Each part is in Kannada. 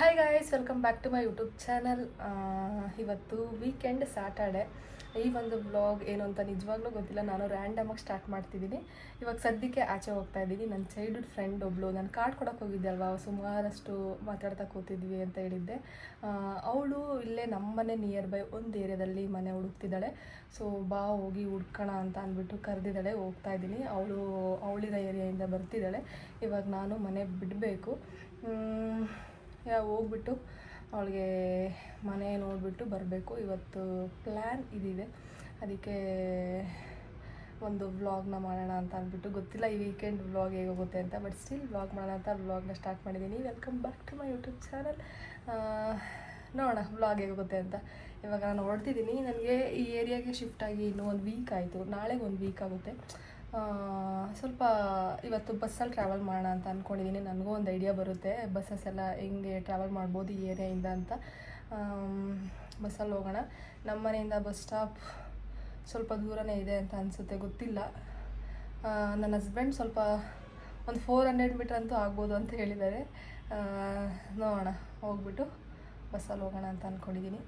Hi guys welcome back to my YouTube channel ಇವತ್ತು ವೀಕೆಂಡ್ ಸ್ಯಾಟರ್ಡೆ ಈ ಒಂದು ಬ್ಲಾಗ್ ಏನು ಅಂತ ನಿಜವಾಗ್ಲೂ ಗೊತ್ತಿಲ್ಲ. ನಾನು ರ್ಯಾಂಡಮಾಗಿ ಸ್ಟಾರ್ಟ್ ಮಾಡ್ತಿದ್ದೀನಿ ಇವಾಗ ಸದ್ಯಕ್ಕೆ ಆಚೆ ಹೋಗ್ತಾ ಇದ್ದೀನಿ ನನ್ನ ಚೈಲ್ಡ್ಹುಡ್ ಫ್ರೆಂಡ್ ಒಬ್ಳು ನಾನು ಕಾರ್ಡ್ ಕೊಡೋಕೆ ಹೋಗಿದ್ದೆ ಅಲ್ವಾ? ಸುಮಾರಷ್ಟು ಮಾತಾಡ್ತಾ ಕೂತಿದ್ವಿ ಅಂತ ಹೇಳಿದ್ದೆ. ಅವಳು ಇಲ್ಲೇ ನಮ್ಮನೆ ನಿಯರ್ ಬೈ ಒಂದು ಏರಿಯಾದಲ್ಲಿ ಮನೆ ಹುಡುಕ್ತಿದ್ದಾಳೆ. ಸೊ ಬಾ ಹೋಗಿ ಹುಡ್ಕೋಣ ಅಂತ ಅಂದ್ಬಿಟ್ಟು ಕರೆದಿದ್ದಾಳೆ. ಹೋಗ್ತಾ ಇದ್ದೀನಿ ಅವಳು ಅವಳಿರೋ ಏರಿಯಾಯಿಂದ ಬರ್ತಿದ್ದಾಳೆ. ಇವಾಗ ನಾನು ಮನೆ ಬಿಡಬೇಕು. ಹೋಗ್ಬಿಟ್ಟು ಅವಳಿಗೆ ಮನೆ ನೋಡಿಬಿಟ್ಟು ಬರಬೇಕು. ಇವತ್ತು ಪ್ಲ್ಯಾನ್ ಇದಿದೆ. ಅದಕ್ಕೆ ಒಂದು ವ್ಲಾಗ್ನ ಮಾಡೋಣ ಅಂತ ಅಂದ್ಬಿಟ್ಟು, ಗೊತ್ತಿಲ್ಲ ಈ ವೀಕೆಂಡ್ ವ್ಲಾಗ್ ಹೇಗೆ ಹೋಗುತ್ತೆ ಅಂತ ಬಟ್ ಸ್ಟಿಲ್ ವ್ಲಾಗ್ ಮಾಡೋಣ ಅಂತ ವ್ಲಾಗ್ನ ಸ್ಟಾರ್ಟ್ ಮಾಡಿದ್ದೀನಿ. Welcome back to my YouTube channel ನೋಡೋಣ ವ್ಲಾಗ್ ಹೇಗೆ ಹೋಗುತ್ತೆ ಅಂತ. ಇವಾಗ ನಾನು ನೋಡ್ತಿದ್ದೀನಿ ನನಗೆ ಈ ಏರಿಯಾಗೆ ಶಿಫ್ಟ್ ಆಗಿ ಇನ್ನೂ ಒಂದು ವೀಕ್ ಆಯಿತು. ನಾಳೆಗೆ ಒಂದು ವೀಕ್ ಆಗುತ್ತೆ. ಸ್ವಲ್ಪ ಇವತ್ತು ಬಸ್ಸಲ್ಲಿ ಟ್ರಾವೆಲ್ ಮಾಡೋಣ ಅಂತ ಅಂದ್ಕೊಂಡಿದ್ದೀನಿ ನನಗೂ ಒಂದು ಐಡಿಯಾ ಬರುತ್ತೆ. ಬಸ್ಸಸ್ ಎಲ್ಲ ಹೆಂಗೆ ಟ್ರಾವೆಲ್ ಮಾಡ್ಬೋದು, ಈ ಏರಿಯಾಯಿಂದ ಅಂತ. ಬಸ್ಸಲ್ಲಿ ಹೋಗೋಣ. ನಮ್ಮ ಮನೆಯಿಂದ ಬಸ್ ಸ್ಟಾಪ್ ಸ್ವಲ್ಪ ದೂರನೇ ಇದೆ ಅಂತ ಅನಿಸುತ್ತೆ, ಗೊತ್ತಿಲ್ಲ. ನನ್ನ ಹಸ್ಬೆಂಡ್ ಸ್ವಲ್ಪ ಒಂದು ಫೋರ್ ಹಂಡ್ರೆಡ್ ಮೀಟ್ರ್ ಅಂತೂ ಆಗ್ಬೋದು ಅಂತ ಹೇಳಿದ್ದಾರೆ. ನೋಡೋಣ. ಹೋಗ್ಬಿಟ್ಟು ಬಸ್ಸಲ್ಲಿ ಹೋಗೋಣ ಅಂತ ಅಂದ್ಕೊಂಡಿದ್ದೀನಿ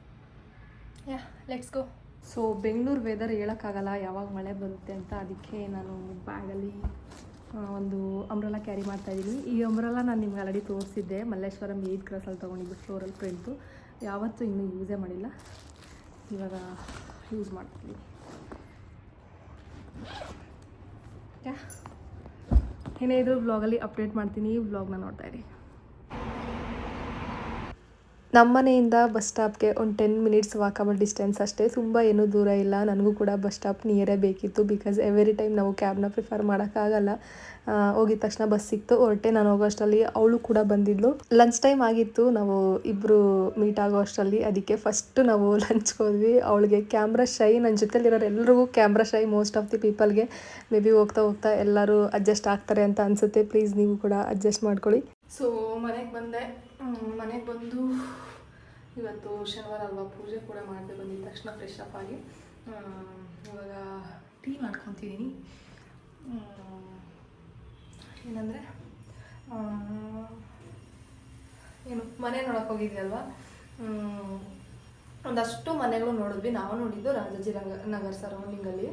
yeah let's go so Bengaluru weather ಹೇಳೋಕ್ಕಾಗಲ್ಲ, ಯಾವಾಗ ಮಳೆ ಬರುತ್ತೆ ಅಂತ ಅದಕ್ಕೆ ನಾನು ಬ್ಯಾಗಲ್ಲಿ ಒಂದು ಅಂಬ್ರೆಲ್ಲ ಕ್ಯಾರಿ ಮಾಡ್ತಾ ಇದ್ದೀನಿ. ಈ ಅಂಬ್ರೆಲ್ಲ ನಾನು ನಿಮ್ಗೆ ಆಲ್ರೆಡಿ ತೋರಿಸಿದ್ದೆ. ಮಲ್ಲೇಶ್ವರಂ ಏಯ್ಟ್ ಕ್ರಾಸಲ್ಲಿ ತೊಗೊಂಡಿದ್ದು ಫ್ಲೋರಲ್ ಪ್ರಿಂಟು ಯಾವತ್ತೂ ಇನ್ನೂ ಯೂಸೇ ಮಾಡಿಲ್ಲ. ಇವಾಗ ಯೂಸ್ ಮಾಡ್ತೀನಿ. ಏನೇ ಇದ್ರೂ ಬ್ಲಾಗಲ್ಲಿ ಅಪ್ಡೇಟ್ ಮಾಡ್ತೀನಿ. ಈ ವ್ಲಾಗ್ನ ನೋಡ್ತಾ ಇರಿ. ನಮ್ಮನೆಯಿಂದ ಬಸ್ ಸ್ಟಾಪ್ಗೆ ಒಂದು ಟೆನ್ ಮಿನಿಟ್ಸ್ ವಾಕಬಲ್ ಡಿಸ್ಟೆನ್ಸ್ ಅಷ್ಟೇ. ತುಂಬ ಏನೂ ದೂರ ಇಲ್ಲ. ನನಗೂ ಕೂಡ ಬಸ್ ಸ್ಟಾಪ್ ನಿಯರೇ ಬೇಕಿತ್ತು. ಬಿಕಾಸ್ ಎವ್ರಿ ಟೈಮ್ ನಾವು ಕ್ಯಾಬ್ನ ಪ್ರಿಫರ್ ಮಾಡೋಕ್ಕಾಗಲ್ಲ. ಹೋಗಿದ ತಕ್ಷಣ ಬಸ್ ಸಿಕ್ತು. ಹೊರಟೆ ನಾನು ಹೋಗೋ ಅಷ್ಟರಲ್ಲಿ ಅವಳು ಕೂಡ ಬಂದಿದ್ಲು. ಲಂಚ್ ಟೈಮ್ ಆಗಿತ್ತು. ನಾವು ಇಬ್ಬರು ಮೀಟ್ ಆಗೋ ಅಷ್ಟರಲ್ಲಿ ಅದಕ್ಕೆ ಫಸ್ಟ್ ನಾವು ಲಂಚ್ಗೆ ಹೋದ್ವಿ. ಅವಳಿಗೆ ಕ್ಯಾಮ್ರಾ ಶೈ ನನ್ನ ಜೊತೆಲಿರೋರು ಎಲ್ರಿಗೂ camera shy most of the ಪೀಪಲ್ಗೆ may be ಹೋಗ್ತಾ ಹೋಗ್ತಾ ಎಲ್ಲರೂ ಅಡ್ಜಸ್ಟ್ ಆಗ್ತಾರೆ ಅಂತ ಅನಿಸುತ್ತೆ. ಪ್ಲೀಸ್ ನೀವು ಕೂಡ ಅಡ್ಜಸ್ಟ್ ಮಾಡ್ಕೊಳ್ಳಿ. ಸೊ ಮನೆಗೆ ಬಂದೆ. ಮನೆಗೆ ಬಂದು ಇವತ್ತು ಶನಿವಾರ ಅಲ್ವಾ? ಪೂಜೆ ಕೂಡ ಮಾಡಿದೆ ಬಂದಿದ್ದ ತಕ್ಷಣ ಫ್ರೆಶ್ ಅಪ್ ಆಗಿ. ಇವಾಗ ಟೀ ಮಾಡ್ಕೊತಿದ್ದೀನಿ ಏನಂದರೆ ಏನು, ಮನೆ ನೋಡೋಕೆ ಹೋಗಿದ್ವಿ ಅಲ್ವಾ? ಒಂದಷ್ಟು ಮನೆಗಳು ನೋಡಿದ್ವಿ. ನಾವು ನೋಡಿದ್ದು ರಾಜಾಜಿನಗರ ನಗರ್ ಸರೌಂಡಿಂಗಲ್ಲಿ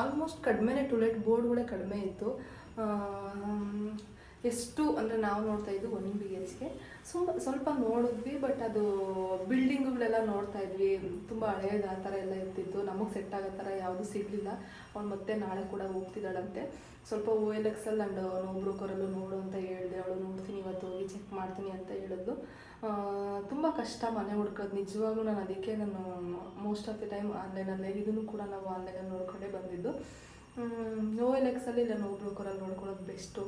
ಆಲ್ಮೋಸ್ಟ್ ಕಡಿಮೆನೇ ಟುಲೆಟ್ ಬೋರ್ಡ್ಗಳೇ ಕಡಿಮೆ ಇತ್ತು. ಎಷ್ಟು ಅಂದರೆ ನಾವು ನೋಡ್ತಾ ಇದ್ವಿ ಒನ್ ಬಿ ಎಚ್ಗೆ ಸುಮ್ ಸ್ವಲ್ಪ ನೋಡಿದ್ವಿ ಬಟ್ ಅದು ಬಿಲ್ಡಿಂಗ್ಗಳೆಲ್ಲ ನೋಡ್ತಾ ಇದ್ವಿ. ತುಂಬ ಹಳೇದು ಆ ಥರ ಎಲ್ಲ ಇರ್ತಿತ್ತು. ನಮಗೆ ಸೆಟ್ ಆಗೋ ಥರ ಯಾವುದೂ ಸಿಗಲಿಲ್ಲ. ಅವ್ನು ಮತ್ತೆ ನಾಳೆ ಕೂಡ ಹೋಗ್ತಿದ್ದಾಳಂತೆ. ಸ್ವಲ್ಪ ಓ ಎಲ್ ಎಕ್ಸಲ್ಲಿ ಆ್ಯಂಡ್ ನೋವು ಬ್ರೋಕರಲ್ಲೂ ನೋಡು ಅಂತ ಹೇಳಿದೆ. ಅವಳು ನೋಡ್ತೀನಿ, ಇವತ್ತು ಹೋಗಿ ಚೆಕ್ ಮಾಡ್ತೀನಿ ಅಂತ ಹೇಳಿದ್ಲು. ತುಂಬ ಕಷ್ಟ ಮನೆ ಹುಡ್ಕೋದು. ನಿಜವಾಗ್ಲೂ ನಾನು ಅದಕ್ಕೆ ನಾನು ಮೋಸ್ಟ್ ಆಫ್ ದಿ ಟೈಮ್ ಆನ್ಲೈನಲ್ಲೇ ಇದನ್ನು ಕೂಡ ನಾವು ಆನ್ಲೈನಲ್ಲಿ ನೋಡ್ಕೊಂಡೇ ಬಂದಿದ್ದು. ಓ ಎಲ್ ಎಕ್ಸಲ್ಲಿ ನಾನು ನೋವು ಬ್ರೋಕರಲ್ಲಿ ನೋಡ್ಕೊಳ್ಳೋದು ಬೆಸ್ಟು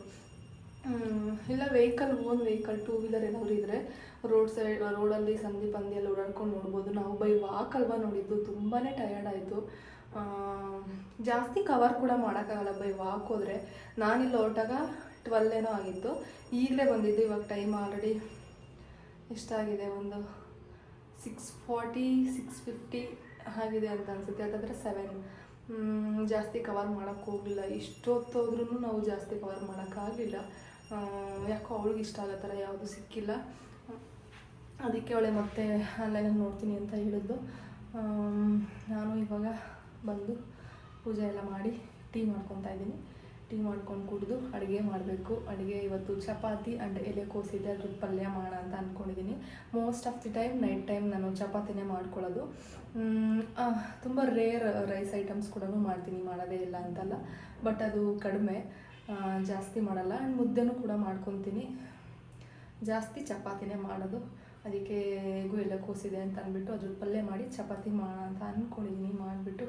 ಇಲ್ಲ vehicle own vehicle two wheeler ಏನಾದ್ರು ಇದ್ದರೆ ರೋಡ್ ಸೈಡ್ ರೋಡಲ್ಲಿ ಸಂಧಿ ಪಂದಿಯಲ್ಲಿ ಓಡಾಡ್ಕೊಂಡು ನೋಡ್ಬೋದು. ನಾವು ಬೈ ವಾಕ್ ಅಲ್ವಾ ನೋಡಿದ್ದು ತುಂಬಾ ಟಯರ್ಡ್ ಆಯಿತು. ಜಾಸ್ತಿ ಕವರ್ ಕೂಡ ಮಾಡೋಕ್ಕಾಗಲ್ಲ ಬೈ ವಾಕ್ ಹೋದರೆ. ನಾನಿಲ್ಲಿ ಹೊರಟಾಗ ಟ್ವೆಲ್ ಏನೋ ಆಗಿತ್ತು. ಈಗಲೇ ಬಂದಿದ್ದು, ಇವಾಗ ಟೈಮ್ ಆಲ್ರೆಡಿ ಎಷ್ಟಾಗಿದೆ ಒಂದು ಸಿಕ್ಸ್ ಫಾರ್ಟಿ ಸಿಕ್ಸ್ ಫಿಫ್ಟಿ ಆಗಿದೆ ಅಂತ ಅನಿಸುತ್ತೆ. ಯಾಕಂದರೆ ಸೆವೆನ್ ಜಾಸ್ತಿ ಕವರ್ ಮಾಡೋಕ್ಕೋಗಲಿಲ್ಲ ಇಷ್ಟೊತ್ತೋದ್ರೂ ನಾವು ಜಾಸ್ತಿ ಕವರ್ ಮಾಡೋಕ್ಕಾಗಲಿಲ್ಲ ಯಾಕೋ ಅವ್ಳಿಗೆ ಇಷ್ಟ ಆಗೋ ಥರ ಯಾವುದು ಸಿಕ್ಕಿಲ್ಲ. ಅದಕ್ಕೆ ಅವಳೆ ಮತ್ತೆ ಆನ್ಲೈನಲ್ಲಿ ನೋಡ್ತೀನಿ ಅಂತ ಹೇಳಿದ್ದು. ನಾನು ಇವಾಗ ಬಂದು ಪೂಜೆ ಎಲ್ಲ ಮಾಡಿ ಟೀ ಮಾಡ್ಕೊತಾ ಇದ್ದೀನಿ. ಟೀ ಮಾಡ್ಕೊಂಡು ಕುಡಿದು ಅಡುಗೆ ಮಾಡಬೇಕು. ಅಡುಗೆ ಇವತ್ತು ಚಪಾತಿ ಆ್ಯಂಡ್ ಎಲೆಕೋಸಿದೆ ಅದ್ರ ಪಲ್ಯ ಮಾಡೋಣ ಅಂತ ಅಂದ್ಕೊಂಡಿದ್ದೀನಿ most of the time night time ನಾನು ಚಪಾತಿನೇ ಮಾಡ್ಕೊಳ್ಳೋದು. ತುಂಬ ರೇರ್ ರೈಸ್ ಐಟಮ್ಸ್ ಕೂಡ ಮಾಡ್ತೀನಿ. ಮಾಡೋದೇ ಇಲ್ಲ ಅಂತಲ್ಲ. ಬಟ್ ಅದು ಕಡಿಮೆ. ಜಾಸ್ತಿ ಮಾಡಲ್ಲ. ಆ್ಯಂಡ್ ಮುದ್ದೆನೂ ಕೂಡ ಮಾಡ್ಕೊತೀನಿ. ಜಾಸ್ತಿ ಚಪಾತಿನೇ ಮಾಡೋದು. ಅದಕ್ಕೆ ಹೇಗೂ ಎಲ್ಲ ಕೂಸಿದೆ ಅಂತ ಅಂದ್ಬಿಟ್ಟು ಅದ್ರ ಪಲ್ಯ ಮಾಡಿ ಚಪಾತಿ ಮಾಡೋಣ ಅಂತ ಅಂದ್ಕೊಂಡಿದ್ದೀನಿ ಮಾಡಿಬಿಟ್ಟು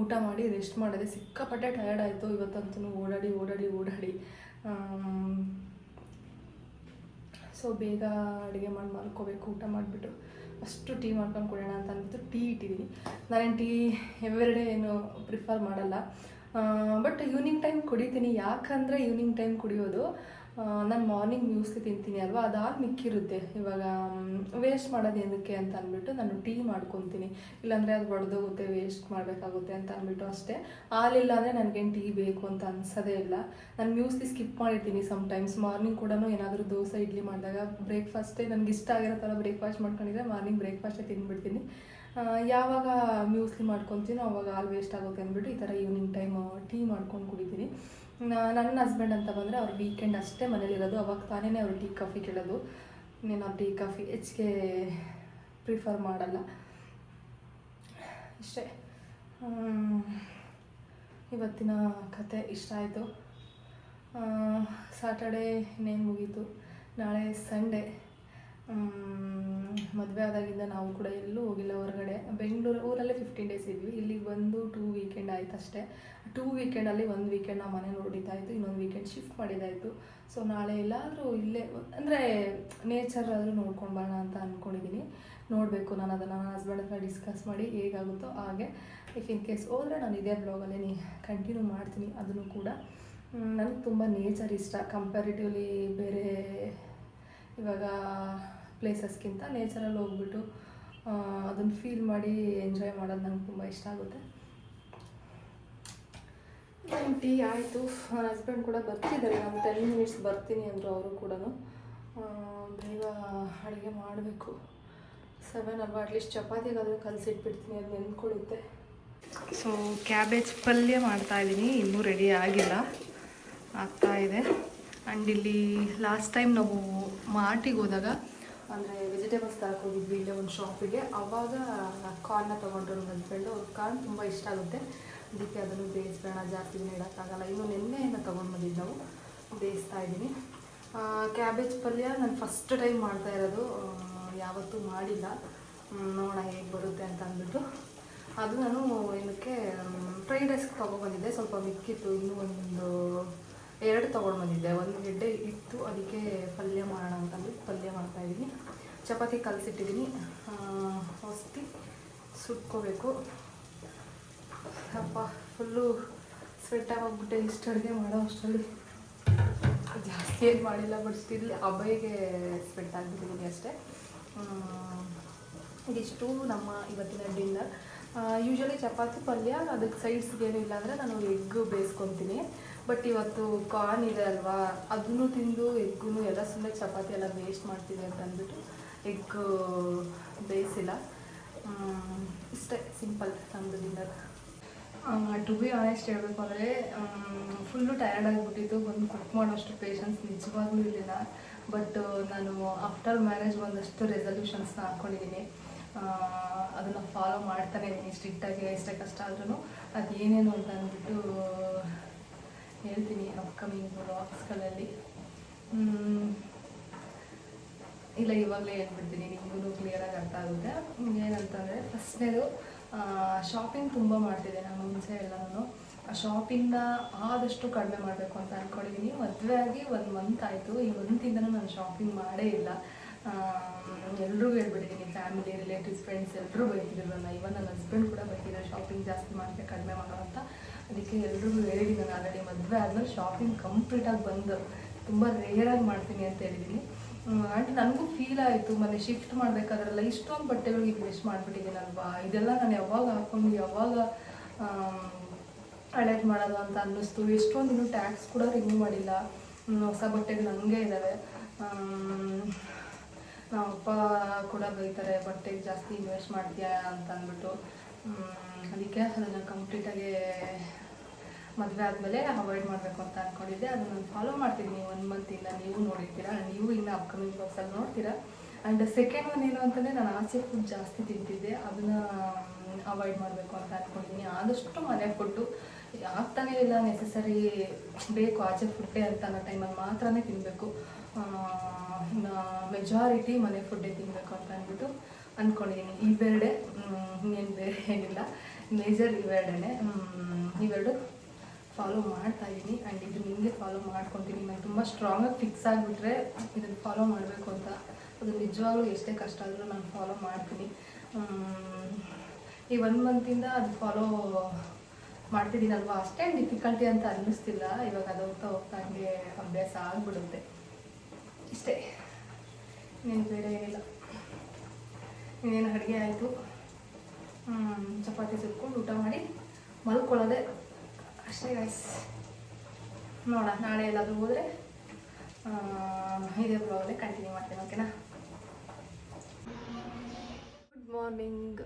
ಊಟ ಮಾಡಿ ರೆಸ್ಟ್ ಮಾಡಿದೆ ಸಿಕ್ಕಾಪಟ್ಟೆ ಟಯರ್ಡ್ ಆಯಿತು. ಇವತ್ತಂತೂ ಓಡಾಡಿ ಓಡಾಡಿ ಓಡಾಡಿ. ಸೊ ಬೇಗ ಅಡುಗೆ ಮಾಡಿ ಮಲ್ಕೋಬೇಕು. ಊಟ ಮಾಡಿಬಿಟ್ಟು ಅಷ್ಟು ಟೀ ಮಾಡ್ಕೊಂಡು ಕೊಡೋಣ ಅಂತ ಅಂದ್ಬಿಟ್ಟು ಟೀ ಇಟ್ಟಿದ್ದೀನಿ ನಾನೇನು ಟೀ, ಎವ್ರಿಡೇ ಏನು ಪ್ರಿಫರ್ ಮಾಡಲ್ಲ. ಬಟ್ ಈವ್ನಿಂಗ್ ಟೈಮ್ ಕುಡಿತೀನಿ. ಯಾಕಂದರೆ ಈವ್ನಿಂಗ್ ಟೈಮ್ ಕುಡಿಯೋದು ನಾನು ಮಾರ್ನಿಂಗ್ ಮ್ಯೂಸ್ಲಿ ತಿಂತೀನಿ ಅಲ್ವಾ? ಅದಾದ ಮಿಕ್ಕಿರುತ್ತೆ. ಇವಾಗ ವೇಸ್ಟ್ ಮಾಡೋದು ಏನಕ್ಕೆ ಅಂತ ಅಂದ್ಬಿಟ್ಟು ನಾನು ಟೀ ಮಾಡ್ಕೊತೀನಿ. ಇಲ್ಲಾಂದರೆ ಅದು ಒಡೆದೋಗುತ್ತೆ ವೇಸ್ಟ್ ಮಾಡಬೇಕಾಗುತ್ತೆ ಅಂತ ಅಂದ್ಬಿಟ್ಟು ಅಷ್ಟೇ. ಹಾಲಿಲ್ಲ ಅಂದರೆ ನನಗೇನು ಟೀ ಬೇಕು ಅಂತ ಅನ್ಸೋದೇ ಇಲ್ಲ. ನಾನು ಮ್ಯೂಸ್ಲಿ ಸ್ಕಿಪ್ ಮಾಡಿರ್ತೀನಿ ಸಮ್ಟೈಮ್ಸ್ ಮಾರ್ನಿಂಗ್ ಕೂಡ ಏನಾದರೂ ದೋಸೆ, ಇಡ್ಲಿ ಮಾಡಿದಾಗ ಬ್ರೇಕ್ಫಾಸ್ಟೇ ನನಗೆ ಇಷ್ಟ ಆಗಿರೋ ಥರ ಬ್ರೇಕ್ಫಾಸ್ಟ್ ಮಾಡ್ಕೊಂಡಿದ್ರೆ ಮಾರ್ನಿಂಗ್ ಬ್ರೇಕ್ಫಾಸ್ಟೇ ತಿಂದ್ಬಿಡ್ತೀನಿ ಯಾವಾಗ ಮ್ಯೂಸ್ಲಿ ಮಾಡ್ಕೊತೀನೋ ಅವಾಗ ಹಾಲು ವೇಸ್ಟ್ ಆಗುತ್ತೆ ಅಂದ್ಬಿಟ್ಟು ಈ ಥರ ಈವ್ನಿಂಗ್ ಟೈಮ್ ಟೀ ಮಾಡ್ಕೊಂಡು ಕುಡಿತೀನಿ. ನನ್ನ ಹಸ್ಬೆಂಡ್ ಅಂತ ಬಂದರೆ ಅವ್ರು ವೀಕೆಂಡ್ ಅಷ್ಟೇ ಮನೇಲಿರೋದು ಅವಾಗ ತಾನೇ ಅವ್ರು ಟೀ ಕಾಫಿ ಕೇಳೋದು. ನೀನು ಟೀ ಕಾಫಿ ಹೆಚ್ಚಿಗೆ ಪ್ರಿಫರ್ ಮಾಡಲ್ಲ. ಇಷ್ಟೇ. ಇವತ್ತಿನ ಕತೆ ಇಷ್ಟ ಆಯಿತು. ಸಾಟರ್ಡೇ ಇನ್ನೇನು ಮುಗೀತು? ನಾಳೆ ಸಂಡೇ ಮದುವೆ ಆದಾಗಿಂದ ನಾವು ಕೂಡ ಎಲ್ಲೂ ಹೋಗಿಲ್ಲ ಹೊರಗಡೆ. ಬೆಂಗಳೂರು, ಊರಲ್ಲೇ ಫಿಫ್ಟೀನ್ ಡೇಸ್ ಇದ್ವಿ. ಇಲ್ಲಿಗೆ ಬಂದು ಟೂ ವೀಕೆಂಡ್ ಆಯ್ತು ಅಷ್ಟೇ. ಟೂ ವೀಕೆಂಡಲ್ಲಿ ಒಂದು ವೀಕೆಂಡ್ ನಾವು ಮನೆ ನೋಡಿದ್ದಾಯಿತು ಇನ್ನೊಂದು ವೀಕೆಂಡ್ ಶಿಫ್ಟ್ ಮಾಡಿದ್ದಾಯಿತು ಸೊ ನಾಳೆ ಎಲ್ಲಾದರೂ ಇಲ್ಲೇ, ಅಂದರೆ ನೇಚರ್ ಆದರೂ ನೋಡ್ಕೊಂಡು ಬರೋಣ ಅಂತ ಅಂದ್ಕೊಂಡಿದ್ದೀನಿ ನೋಡಬೇಕು, ನಾನು ಅದನ್ನು ನನ್ನ ಹಸ್ಬೆಂಡ್ ಹತ್ರ ಡಿಸ್ಕಸ್ ಮಾಡಿ ಹೇಗಾಗುತ್ತೋ ಹಾಗೆ. ಇಫ್ ಇನ್ ಕೇಸ್ ಹೋದರೆ ನಾನು ಇದೇ ಬ್ಲಾಗಲ್ಲೇ ಕಂಟಿನ್ಯೂ ಮಾಡ್ತೀನಿ ಅದನ್ನು ಕೂಡ. ನನಗೆ ತುಂಬ ನೇಚರ್ ಇಷ್ಟ. ಕಂಪ್ಯಾರಿಟಿವ್ಲಿ ಬೇರೆ ಇವಾಗ ಪ್ಲೇಸಸ್ಗಿಂತ ನೇಚರಲ್ಲಿ ಹೋಗ್ಬಿಟ್ಟು ಅದನ್ನು ಫೀಲ್ ಮಾಡಿ ಎಂಜಾಯ್ ಮಾಡೋದು ನಂಗೆ ತುಂಬ ಇಷ್ಟ ಆಗುತ್ತೆ. ಟೀ ಆಯಿತು. ನನ್ನ ಹಸ್ಬೆಂಡ್ ಕೂಡ ಬರ್ತಿದ್ದಾರೆ. ನಾನು ಟೆನ್ ಮಿನಿಟ್ಸ್ ಬರ್ತೀನಿ ಅಂದರು ಅವರು ಕೂಡ ಬೇಗ ಅಡುಗೆ ಮಾಡಬೇಕು. ಸೆವೆನ್ ಅಲ್ವಾ? ಅಟ್ಲೀಸ್ಟ್ ಚಪಾತಿಗಾದರೂ ಕಲಸಿಟ್ಬಿಡ್ತೀನಿ. ಅದು ನೆನ್ಕೊಳ್ಳುತ್ತೆ ಸೊ ಕ್ಯಾಬೇಜ್ ಪಲ್ಯ ಮಾಡ್ತಾ ಇದ್ದೀನಿ. ಇನ್ನೂ ರೆಡಿ ಆಗಿಲ್ಲ. ಆಗ್ತಾ ಇದೆ. ಆ್ಯಂಡ್ ಇಲ್ಲಿ ಲಾಸ್ಟ್ ಟೈಮ್ ನಾವು ಮಾರ್ಟಿಗೆ ಹೋದಾಗ ಅಂದರೆ ವೆಜಿಟೇಬಲ್ಸ್ ತರಕ್ಕೆ ಹೋಗಿದ್ವಿ ಇಲ್ಲೇ ಒಂದು ಶಾಪಿಗೆ ಅವಾಗ ಕಾರ್ನ ತೊಗೊಂಡ್ರು ನನ್ನ ಹಸ್ಬೆಂಡು ಕಾರ್ನ್ ತುಂಬ ಇಷ್ಟ ಆಗುತ್ತೆ. ಅದಕ್ಕೆ ಅದನ್ನು ಬೇಯಿಸ್ಬೇಡ, ಜಾಸ್ತಿ ಇಡೋಕ್ಕಾಗಲ್ಲ. ಇನ್ನು ನಿನ್ನೆಯಿಂದ ತೊಗೊಂಡು ಬಂದಿದ್ದು ನಾವು ಬೇಯಿಸ್ತಾ ಇದ್ದೀನಿ. ಕ್ಯಾಬೇಜ್ ಪಲ್ಯ ನಾನು ಫಸ್ಟ್ ಟೈಮ್ ಮಾಡ್ತಾ ಇರೋದು. ಯಾವತ್ತೂ ಮಾಡಿಲ್ಲ. ನೋಡೋಣ ಹೇಗೆ ಬರುತ್ತೆ ಅಂತ ಅಂದ್ಬಿಟ್ಟು. ಅದು ನಾನು ಏನಕ್ಕೆ ಫ್ರೈಡ್ ರೈಸ್ಗೆ ತೊಗೊಬಂದಿದ್ದೆ ಸ್ವಲ್ಪ ಮಿಕ್ಕಿತ್ತು. ಇನ್ನೂ ಒಂದು ಎರಡು ತೊಗೊಂಡು ಬಂದಿದ್ದೆ ಒಂದು ಗೆಡ್ಡೆ ಇತ್ತು ಅದಕ್ಕೆ ಪಲ್ಯ ಮಾಡೋಣ ಅಂತಂದ್ಬಿಟ್ಟು ಪಲ್ಯ ಮಾಡ್ತಾಯಿದ್ದೀನಿ ಚಪಾತಿ ಕಲಸಿಟ್ಟಿದ್ದೀನಿ ಹೊಸ್ತಿ ಸುಟ್ಕೋಬೇಕು. ಅಪ್ಪ ಫುಲ್ಲು ಸ್ವೆಟ್ ಆಗೋಗ್ಬಿಟ್ಟೆ ಇಷ್ಟು ಅಡುಗೆ ಮಾಡೋ ಅಷ್ಟರಲ್ಲಿ. ಜಾಸ್ತಿ ಏನು ಮಾಡಿಲ್ಲ ಬಟ್ ಸ್ಟಿಲ್ ಹಬ್ಬಗೆ ಸ್ವೆಟ್ ಆಗಿಬಿಟ್ಟಿದ್ದೀನಿ ಅಷ್ಟೇ. ಇದಿಷ್ಟು ನಮ್ಮ ಇವತ್ತಿನ ಡಿನ್ನರ್ ಯೂಶ್ವಲಿ ಚಪಾತಿ ಪಲ್ಯ, ಅದಕ್ಕೆ ಸೈಡ್ಸ್ಗೆ ಏನಿಲ್ಲ ಅಂದರೆ ನಾನು ಎಗ್ ಬೇಯಿಸ್ಕೊತೀನಿ. ಬಟ್ ಇವತ್ತು ಕಾರ್ನ್ ಇದೆ ಅಲ್ವಾ ಅದನ್ನು ತಿಂದು ಎಗ್ಗು ಎಲ್ಲ ಸುಮ್ಮನೆ ಚಪಾತಿ ಎಲ್ಲ ವೇಸ್ಟ್ ಮಾಡ್ತೀನಿ ಅಂತ ಅಂದ್ಬಿಟ್ಟು ಎಗ್, ಬೇಯಿಸಿಲ್ಲ. ಇಷ್ಟೇ ಸಿಂಪಲ್ ನಮ್ಮದು ಡಿನ್ನರ್ ಟು ಬಿ ಆನೆಸ್ಟ್ ಹೇಳಬೇಕು ಅಂದರೆ ಫುಲ್ಲು ಟಯರ್ಡ್ ಆಗಿಬಿಟ್ಟಿತ್ತು ಬಂದು ಕುಕ್ ಮಾಡೋಷ್ಟು ಪೇಷನ್ಸ್ ನಿಜವಾಗ್ಲೂ ಇರಲಿಲ್ಲ. ಬಟ್ ನಾನು ಆಫ್ಟರ್ ಮ್ಯಾರೇಜ್ ಒಂದಷ್ಟು ರೆಸಲ್ಯೂಷನ್ಸ್ನ ಹಾಕ್ಕೊಂಡಿದ್ದೀನಿ ಅದನ್ನು ಫಾಲೋ ಮಾಡ್ತಾನೆ ಇದ್ದೀನಿ ಸ್ಟ್ರಿಕ್ಟಾಗಿ, ಎಷ್ಟೇ ಕಷ್ಟ ಆದ್ರೂ ಅದು ಏನೇನು ಅಂತ ಅಂದ್ಬಿಟ್ಟು, ಹೇಳ್ತೀನಿ ಅಪ್ಕಮಿಂಗ್ ವ್ಲಾಗ್ಸ್ಗಳಲ್ಲಿ ಇಲ್ಲ, ಇವಾಗಲೇ ಹೇಳ್ಬಿಡ್ತೀನಿ. ನಿಮಗೂ ಕ್ಲಿಯರಾಗಿ ಅರ್ಥ ಆಗುತ್ತೆ. ಏನಂತಂದರೆ ಫಸ್ಟ್ನೇದು ಶಾಪಿಂಗ್ ತುಂಬ ಮಾಡ್ತಿದ್ದೆ ನಾನು ಮುಂಚೆ ಎಲ್ಲನೂ. ಆ ಶಾಪಿಂಗ್ನ ಆದಷ್ಟು ಕಡಿಮೆ ಮಾಡಬೇಕು ಅಂತ ಅಂದ್ಕೊಂಡಿದ್ದೀನಿ ಮದುವೆ ಆಗಿ ಒಂದು ಮಂತ್ ಆಯಿತು. ಈ ಮಂತಿಂದನೂ ನಾನು ಶಾಪಿಂಗ್ ಮಾಡೇ ಇಲ್ಲ. ಎಲ್ಲರಿಗೂ ಹೇಳ್ಬಿಟ್ಟಿದ್ದೀನಿ ಫ್ಯಾಮಿಲಿ ರಿಲೇಟಿವ್ಸ್ ಫ್ರೆಂಡ್ಸ್ ಎಲ್ಲರೂ ಬೈತಿದ್ರು ನನ್ನ ಇವನ್ ನನ್ನ ಹಸ್ಬೆಂಡ್ ಕೂಡ ಬೈತಿದ್ರು ಶಾಪಿಂಗ್ ಜಾಸ್ತಿ ಮಾಡಿದೆ ಕಡಿಮೆ ಮಾಡೋ ಅಂತ. ಅದಕ್ಕೆ ಎಲ್ರಿಗೂ ಹೇಳಿದ್ದೀನಿ ನಾನು ಆಲ್ರೆಡಿ ಮದುವೆ ಆದಮೇಲೆ ಶಾಪಿಂಗ್ ಕಂಪ್ಲೀಟಾಗಿ ಬಂದು, ತುಂಬ ರೇರಾಗಿ ಮಾಡ್ತೀನಿ ಅಂತ ಹೇಳಿದ್ದೀನಿ ಆ್ಯಂಡ್ ನನಗೂ ಫೀಲ್ ಆಯಿತು. ಮನೆ ಶಿಫ್ಟ್ ಮಾಡಬೇಕಾದ್ರೆಲ್ಲ ಇಷ್ಟೊಂದು ಬಟ್ಟೆಗಳು ಇನ್ವೆಸ್ಟ್ ಮಾಡಿಬಿಟ್ಟಿದ್ದೀನಲ್ವಾ? ಇದೆಲ್ಲ ನಾನು ಯಾವಾಗ ಹಾಕೊಂಡು, ಯಾವಾಗ ಹಳೇದು ಮಾಡೋದು ಅಂತ ಅನ್ನಿಸ್ತು. ಎಷ್ಟೊಂದು ಇನ್ನೂ ಟ್ಯಾಕ್ಸ್ ಕೂಡ ರಿಮೂವ್ ಮಾಡಿಲ್ಲ. ಹೊಸ ಬಟ್ಟೆಗಳು ನನಗೆ ಇದ್ದಾವೆ ನಮ್ಮ ಅಪ್ಪ ಕೂಡ ಬೈತಾರೆ, ಬಟ್ಟೆಗೆ ಜಾಸ್ತಿ ಇನ್ವೆಸ್ಟ್ ಮಾಡ್ತೀಯಾ? ಅಂತ ಅಂದ್ಬಿಟ್ಟು. ಅದಕ್ಕೆ ಅದನ್ನು ಕಂಪ್ಲೀಟಾಗಿ ಮದುವೆ ಆದಮೇಲೆ ಅವಾಯ್ಡ್ ಮಾಡಬೇಕು ಅಂತ ಅಂದ್ಕೊಂಡಿದ್ದೆ ಅದು ನಾನು ಫಾಲೋ ಮಾಡ್ತಿದ್ದೀನಿ ಒನ್ ಇಲ್ಲ ನೀವು ನೋಡಿರ್ತೀರಾ? ನೀವು ಇನ್ನು ಅಪ್ಕಮಿಂಗ್ ಬಾಕ್ಸಲ್ಲಿ ನೋಡ್ತೀರಾ? ಆ್ಯಂಡ್ ಸೆಕೆಂಡ್ ಒನ್ ಏನು ಅಂತಂದರೆ ನಾನು ಆಚೆ ಫುಡ್ ಜಾಸ್ತಿ ತಿಂತಿದ್ದೆ. ಅದನ್ನು ಅವಾಯ್ಡ್ ಮಾಡಬೇಕು ಅಂತ ಅಂದ್ಕೊಂಡಿದ್ದೀನಿ ಆದಷ್ಟು ಮನೆ ಫುಡ್ಡು ಆಗ್ತಾನೇ ಇಲ್ಲ. ನೆಸಸರಿ ಬೇಕು. ಆಚೆ ಫುಡ್ಡೇ ಅಂತ ಅನ್ನೋ ಟೈಮಲ್ಲಿ ಮಾತ್ರನೇ ತಿನ್ನಬೇಕು ಮೆಜಾರಿಟಿ ಮನೆ ಫುಡ್ಡೇ ತಿನ್ನಬೇಕು ಅಂತ ಅಂದ್ಬಿಟ್ಟು ಅಂದ್ಕೊಂಡಿದ್ದೀನಿ ಇವೆರಡೇ ಇನ್ನೇನು ಬೇರೆ ಏನಿಲ್ಲ. ಮೇಜರ್ ಇವೆರಡೇ ಇವೆರಡು ಫಾಲೋ ಮಾಡ್ತಾ ಇದ್ದೀನಿ ಆ್ಯಂಡ್ ಇದು ನಿಮಗೆ ಫಾಲೋ ಮಾಡ್ಕೊತೀನಿ. ನಾನು ತುಂಬ ಸ್ಟ್ರಾಂಗಾಗಿ ಫಿಕ್ಸ್ ಆಗಿಬಿಟ್ರೆ ಇದನ್ನು ಫಾಲೋ ಮಾಡಬೇಕು ಅಂತ. ಅದು ನಿಜವಾಗ್ಲೂ ಎಷ್ಟೇ ಕಷ್ಟ ಆದರೂ ನಾನು ಫಾಲೋ ಮಾಡ್ತೀನಿ. ಈ ಒನ್ ಮಂತಿಂದ ಅದು ಫಾಲೋ ಮಾಡ್ತಿದ್ದೀನಲ್ವಾ? ಅಷ್ಟೇ ಡಿಫಿಕಲ್ಟಿ ಅಂತ ಅನ್ನಿಸ್ತಿಲ್ಲ. ಇವಾಗ ಅದು ಹೋಗ್ತಾ ಹೋಗ್ತಾ ಹಂಗೆ ಅಭ್ಯಾಸ ಆಗಿಬಿಡುತ್ತೆ. ಇಷ್ಟೇ. ನೀನು ಬೇರೆ ಏನಿಲ್ಲ. ಇನ್ನೇನು ಅಡುಗೆ ಆಯಿತು? ಚಪಾತಿ ಸುಟ್ಕೊಂಡು ಊಟ ಮಾಡಿ ಮಲ್ಕೊಳ್ಳೋದೆ. ಅಷ್ಟೇ ಗೈಸ್ ನೋಡೋಣ. ನಾಳೆ ಎಲ್ಲಾದರೂ ಹೋದರೆ ಇದೇ ಬ್ಲಾಗಲ್ಲೇ ಕಂಟಿನ್ಯೂ ಮಾಡ್ತೀನಿ ಓಕೆನಾ good morning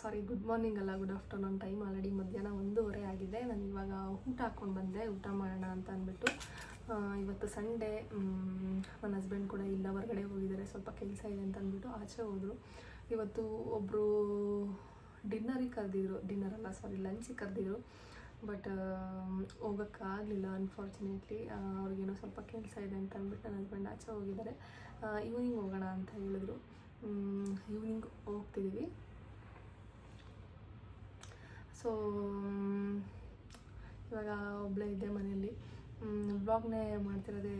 sorry good morning ಅಲ್ಲ ಗುಡ್ ಆಫ್ಟರ್ನೂನ್ ಟೈಮ್ ಆಲ್ರೆಡಿ ಮಧ್ಯಾಹ್ನ ಒಂದೂವರೆ ಆಗಿದೆ. ನಾನು ಇವಾಗ ಊಟ ಹಾಕ್ಕೊಂಡು ಬಂದೆ. ಊಟ ಮಾಡೋಣ ಅಂತ ಅಂದ್ಬಿಟ್ಟು ಇವತ್ತು ಸಂಡೇ ನನ್ನ ಹಸ್ಬೆಂಡ್ ಕೂಡ ಇಲ್ಲ, ಹೊರಗಡೆ ಹೋಗಿದ್ದಾರೆ. ಸ್ವಲ್ಪ ಕೆಲಸ ಇದೆ ಅಂತ ಅಂದ್ಬಿಟ್ಟು ಆಚೆ ಹೋದರು. ಇವತ್ತು ಒಬ್ಬರು ಡಿನ್ನರಿಗೆ ಕರೆದಿದ್ರು. ಡಿನ್ನರ್ ಅಲ್ಲ ಸಾರಿ ಲಂಚಿಗೆ ಕರೆದಿದ್ರು. ಬಟ್ ಹೋಗೋಕ್ಕಾಗಲಿಲ್ಲ ಅನ್ಫಾರ್ಚುನೇಟ್ಲಿ ಅವ್ರಿಗೇನೋ ಸ್ವಲ್ಪ ಕೆಲಸ ಇದೆ ಅಂತ ಅಂದ್ಬಿಟ್ಟು ನನ್ನ ಹಸ್ಬೆಂಡ್ ಆಚೆ ಹೋಗಿದ್ದಾರೆ. ಈವ್ನಿಂಗ್ ಹೋಗೋಣ ಅಂತ ಹೇಳಿದ್ರು. ಈವ್ನಿಂಗ್ ಹೋಗ್ತಿದ್ದೀವಿ ಸೊ ಇವಾಗ ಒಬ್ಬಳೇ ಇದ್ದೆ ಮನೆಯಲ್ಲಿ. ಬ್ಲಾಗ್ನೇ ಮಾಡ್ತಿರೋದೇ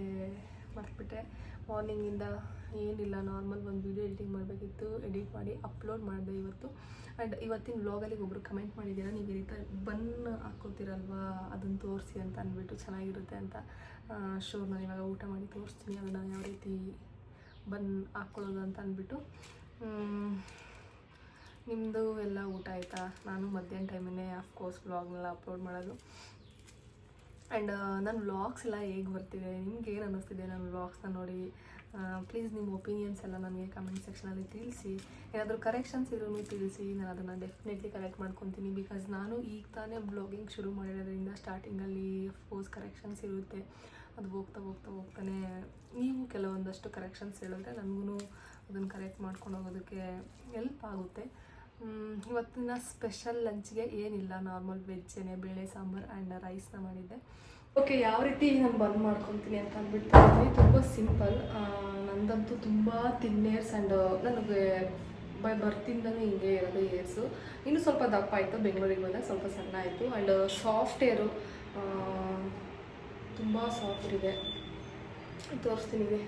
ಮರ್ತ್ಬಿಟ್ಟೆ. ಮಾರ್ನಿಂಗಿಂದ ಏನಿಲ್ಲ ನಾರ್ಮಲ್ ಒಂದು ವೀಡಿಯೋ ಎಡಿಟಿಂಗ್ ಮಾಡಬೇಕಿತ್ತು ಎಡಿಟ್ ಮಾಡಿ ಅಪ್ಲೋಡ್ ಮಾಡಿದೆ ಇವತ್ತು. ಆ್ಯಂಡ್ ಇವತ್ತಿನ ವ್ಲಾಗಲ್ಲಿ ಒಬ್ಬರು ಕಮೆಂಟ್ ಮಾಡಿದ್ದೀರಾ, ನೀವು ಈ ರೀತಿ ಬನ್ ಹಾಕ್ಕೋತೀರಲ್ವಾ ಅದನ್ನು ತೋರಿಸಿ ಅಂತ ಅಂದ್ಬಿಟ್ಟು ಚೆನ್ನಾಗಿರುತ್ತೆ ಅಂತ ಶೋರ್ ನಾನು ಇವಾಗ ಊಟ ಮಾಡಿ ತೋರಿಸ್ತೀನಿ, ಅದನ್ನು ಯಾವ ರೀತಿ ಬನ್ ಹಾಕ್ಕೊಳ್ಳೋದು ಅಂತ ಅಂದ್ಬಿಟ್ಟು. ನಿಮ್ಮದು ಎಲ್ಲ ಊಟ ಆಯಿತಾ? ನಾನು ಮಧ್ಯಾಹ್ನ ಟೈಮನ್ನೇ ಆಫ್ಕೋರ್ಸ್ ವ್ಲಾಗ್ನೆಲ್ಲ ಅಪ್ಲೋಡ್ ಮಾಡೋದು. ಆ್ಯಂಡ್ ನನ್ನ ವ್ಲಾಗ್ಸ್ ಎಲ್ಲ ಹೇಗೆ ಬರ್ತಿದೆ? ನಿಮ್ಗೆ ಏನು ಅನ್ನಿಸ್ತಿದೆ ನನ್ನ ವ್ಲಾಗ್ಸ್ನ ನೋಡಿ? ಪ್ಲೀಸ್ ನಿಮ್ಮ ಒಪಿನಿಯನ್ಸ್ ಎಲ್ಲ ನನಗೆ ಕಮೆಂಟ್ ಸೆಕ್ಷನಲ್ಲಿ ತಿಳಿಸಿ. ಏನಾದರೂ ಕರೆಕ್ಷನ್ಸ್ ಇದ್ರೂ ತಿಳಿಸಿ. ನಾನು ಅದನ್ನು ಡೆಫಿನೆಟ್ಲಿ ಕರೆಕ್ಟ್ ಮಾಡ್ಕೊತೀನಿ ಬಿಕಾಸ್ ನಾನು ಈಗ ತಾನೇ ಬ್ಲಾಗಿಂಗ್ ಶುರು ಮಾಡಿರೋದ್ರಿಂದ ಸ್ಟಾರ್ಟಿಂಗಲ್ಲಿ ಫೋಸ್ ಕರೆಕ್ಷನ್ಸ್ ಇರುತ್ತೆ. ಅದು ಹೋಗ್ತಾ ಹೋಗ್ತಾ ಹೋಗ್ತಾನೆ ನೀವು ಕೆಲವೊಂದಷ್ಟು ಕರೆಕ್ಷನ್ಸ್ ಹೇಳಿದ್ರೆ ನನಗೂ ಅದನ್ನು ಕರೆಕ್ಟ್ ಮಾಡ್ಕೊಂಡು ಹೋಗೋದಕ್ಕೆ ಹೆಲ್ಪ್ ಆಗುತ್ತೆ. ಇವತ್ತಿನ ಸ್ಪೆಷಲ್ ಲಂಚ್ಗೆ ಏನಿಲ್ಲ. ನಾರ್ಮಲ್ ವೆಜ್ಜೇನೆ ಬೇಳೆ ಸಾಂಬಾರು ಆ್ಯಂಡ್ ರೈಸ್ನ ಮಾಡಿದ್ದೆ. ಓಕೆ, ಯಾವ ರೀತಿ ನಾನು ಬಂದ್ ಮಾಡ್ಕೊತೀನಿ ಅಂತ ಅಂದ್ಬಿಟ್ಟು ತುಂಬ ಸಿಂಪಲ್. ನಂದಂತೂ ತುಂಬ ತಿನ್ ಇಯರ್ಸ್ ಆ್ಯಂಡ್ ನನಗೆ ಬೈ ಬರ್ತಿಂದನೂ ಹಿಂಗೆ ಇರೋದು ಏರ್ಸು ಇನ್ನೂ ಸ್ವಲ್ಪ ದಪ್ಪ ಆಯಿತು ಬೆಂಗಳೂರಿಗೆ ಬಂದಾಗ, ಸ್ವಲ್ಪ ಸಣ್ಣ ಆಯಿತು. ಆ್ಯಂಡ್ ಸಾಫ್ಟ್ ಏರು ತುಂಬ ಸಾಫ್ಟ್ ಇದೆ. ತೋರಿಸ್ತೀನಿ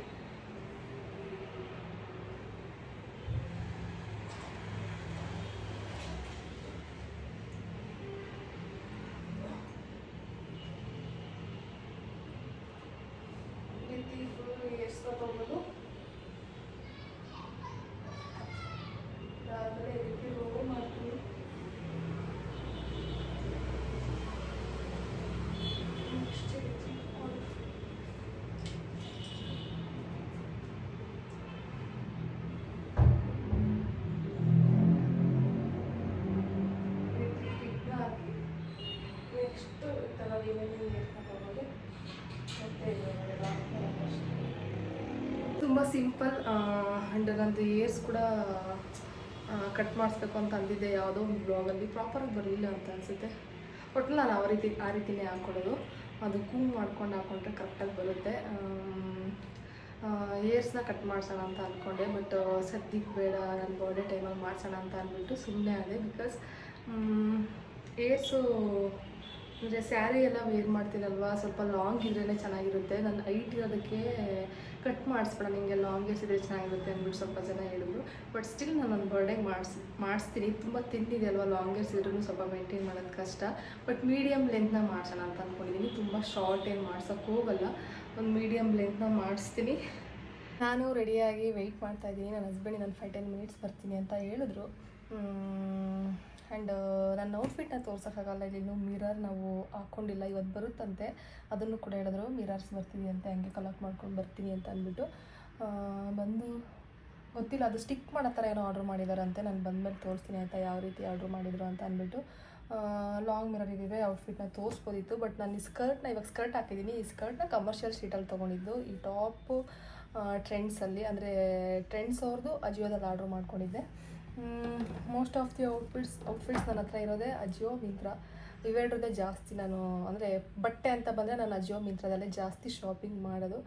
ಸಿಂಪಲ್ ಆ್ಯಂಡ್ ನಂದು ಏರ್ಸ್ ಕೂಡ ಕಟ್ ಮಾಡಿಸ್ಬೇಕು ಅಂತ ಅಂದಿದ್ದೆ. ಯಾವುದೋ ಒಂದು ಬ್ಲಾಗಲ್ಲಿ ಪ್ರಾಪರಾಗಿ ಬರಲಿಲ್ಲ ಅಂತ ಅನಿಸುತ್ತೆ. ಒಟ್ಟು ನಾನು ಆ ರೀತಿ, ಆ ರೀತಿನೇ ಹಾಕ್ಕೊಡೋದು ಅದು ಕೂ ಮಾಡ್ಕೊಂಡು ಹಾಕ್ಕೊಂಡ್ರೆ ಕರೆಕ್ಟಾಗಿ ಬರುತ್ತೆ. ಏರ್ಸ್ನ ಕಟ್ ಮಾಡ್ಸೋಣ ಅಂತ ಅಂದ್ಕೊಂಡೆ ಬಟ್ ಸದ್ಯಕ್ಕೆ ಬೇಡ. ನನ್ನ ಬರ್ಡೆ ಟೈಮಲ್ಲಿ ಮಾಡ್ಸೋಣ ಅಂತ ಅಂದ್ಬಿಟ್ಟು ಸುಮ್ಮನೆ ಆದೆ. ಬಿಕಾಸ್ ಏರ್ಸು ಅಂದರೆ ಸ್ಯಾರಿ ಎಲ್ಲ ವೇರ್ ಮಾಡ್ತೀರಲ್ವಾ ಸ್ವಲ್ಪ ಲಾಂಗ್ ಇದ್ರೇ ಚೆನ್ನಾಗಿರುತ್ತೆ. ನನ್ನ ಹೈಟ್ ಇರೋದಕ್ಕೆ ಕಟ್ ಮಾಡಿಸ್ಬೇಡ ನಿಮಗೆ ಲಾಂಗ್ ಏರ್ಸ್ ಇದ್ರೆ ಚೆನ್ನಾಗಿರುತ್ತೆ ಅಂದ್ಬಿಟ್ಟು ಸ್ವಲ್ಪ ಜನ ಹೇಳಿದ್ರು. ಬಟ್ ಸ್ಟಿಲ್ ನಾನು ನನ್ನ ಬರ್ಡೇಗೆ ಮಾಡಿಸ್, ಮಾಡಿಸ್ತೀನಿ. ತುಂಬ ತಿಂದಿದೆ ಅಲ್ವಾ ಲಾಂಗ್ ಏರ್ಸ್ ಇದ್ರೂ ಸ್ವಲ್ಪ ಮೇಂಟೈನ್ ಮಾಡೋದು ಕಷ್ಟ. ಬಟ್ ಮೀಡಿಯಮ್ ಲೆಂತ್ನ ಮಾಡ್ಸೋಣ ಅಂತ ಅಂದ್ಕೊಂಡಿದ್ದೀನಿ ತುಂಬ ಶಾರ್ಟ್ ಏನು ಮಾಡ್ಸೋಕ್ಕೆ ಹೋಗಲ್ಲ. ಒಂದು ಮೀಡಿಯಮ್ ಲೆಂತ್ನ ಮಾಡಿಸ್ತೀನಿ. ನಾನು ರೆಡಿಯಾಗಿ ವೆಯ್ಟ್ ಮಾಡ್ತಾ ಇದ್ದೀನಿ. ನನ್ನ ಹಸ್ಬೆಂಡ್ ನಾನು ಫೈವ್ ಟೆನ್ ಮಿನಿಟ್ಸ್ ಬರ್ತೀನಿ ಅಂತ ಹೇಳಿದ್ರು. ಆ್ಯಂಡ್ ನನ್ನ ಔಟ್ಫಿಟ್ನ ತೋರ್ಸೋಕ್ಕಾಗಲ್ಲ ಇನ್ನೂ ಮಿರರ್ ನಾವು ಹಾಕ್ಕೊಂಡಿಲ್ಲ ಇವತ್ತು ಬರುತ್ತಂತೆ. ಅದನ್ನು ಕೂಡ ಹೇಳಿದ್ರು ಮಿರರ್ಸ್ ಬರ್ತೀನಿ ಅಂತ, ಹಂಗೆ ಕಲೆಕ್ಟ್ ಮಾಡ್ಕೊಂಡು ಬರ್ತೀನಿ ಅಂತ ಅಂದ್ಬಿಟ್ಟು. ಬಂದು ಗೊತ್ತಿಲ್ಲ, ಅದು ಸ್ಟಿಕ್ ಮಾಡೋ ಥರ ಏನೋ ಆರ್ಡ್ರ್ ಮಾಡಿದಾರಂತೆ. ನಾನು ಬಂದಮೇಲೆ ತೋರಿಸ್ತೀನಿ ಅಂತ ಯಾವ ರೀತಿ ಆರ್ಡ್ರ್ ಮಾಡಿದ್ರು ಅಂತ ಅಂದ್ಬಿಟ್ಟು. ಲಾಂಗ್ ಮಿರರ್ ಇದ್ದೀವಿ ಔಟ್ಫಿಟ್ನ ತೋರಿಸ್ಬೋದಿತ್ತು. ಬಟ್ ನಾನು ಈ ಸ್ಕರ್ಟ್ನ ಇವಾಗ ಸ್ಕರ್ಟ್ ಹಾಕಿದ್ದೀನಿ. ಈ ಸ್ಕರ್ಟ್ನ ಕಮರ್ಷಿಯಲ್ ಸ್ಟ್ರೀಟಲ್ಲಿ ತೊಗೊಂಡಿದ್ದು. ಈ ಟಾಪು ಟ್ರೆಂಡ್ಸಲ್ಲಿ ಅಂದರೆ ಟ್ರೆಂಡ್ಸ್ ಅವ್ರದ್ದು ಅಜಿಯೋದಲ್ಲಿ ಆರ್ಡ್ರ್ ಮಾಡ್ಕೊಂಡಿದ್ದೆ. Most of the outfits outfits ನನ್ನ ಹತ್ರ ಇರೋದೇ ಅಜಿಯೋ ಮಿಂತ್ರ. ಇವೆರಡರದ್ದೇ ಜಾಸ್ತಿ ನಾನು, ಅಂದರೆ ಬಟ್ಟೆ ಅಂತ ಬಂದರೆ ನಾನು ಅಜಿಯೋ ಮಿಂತ್ರದಲ್ಲೇ ಜಾಸ್ತಿ ಶಾಪಿಂಗ್ ಮಾಡೋದು.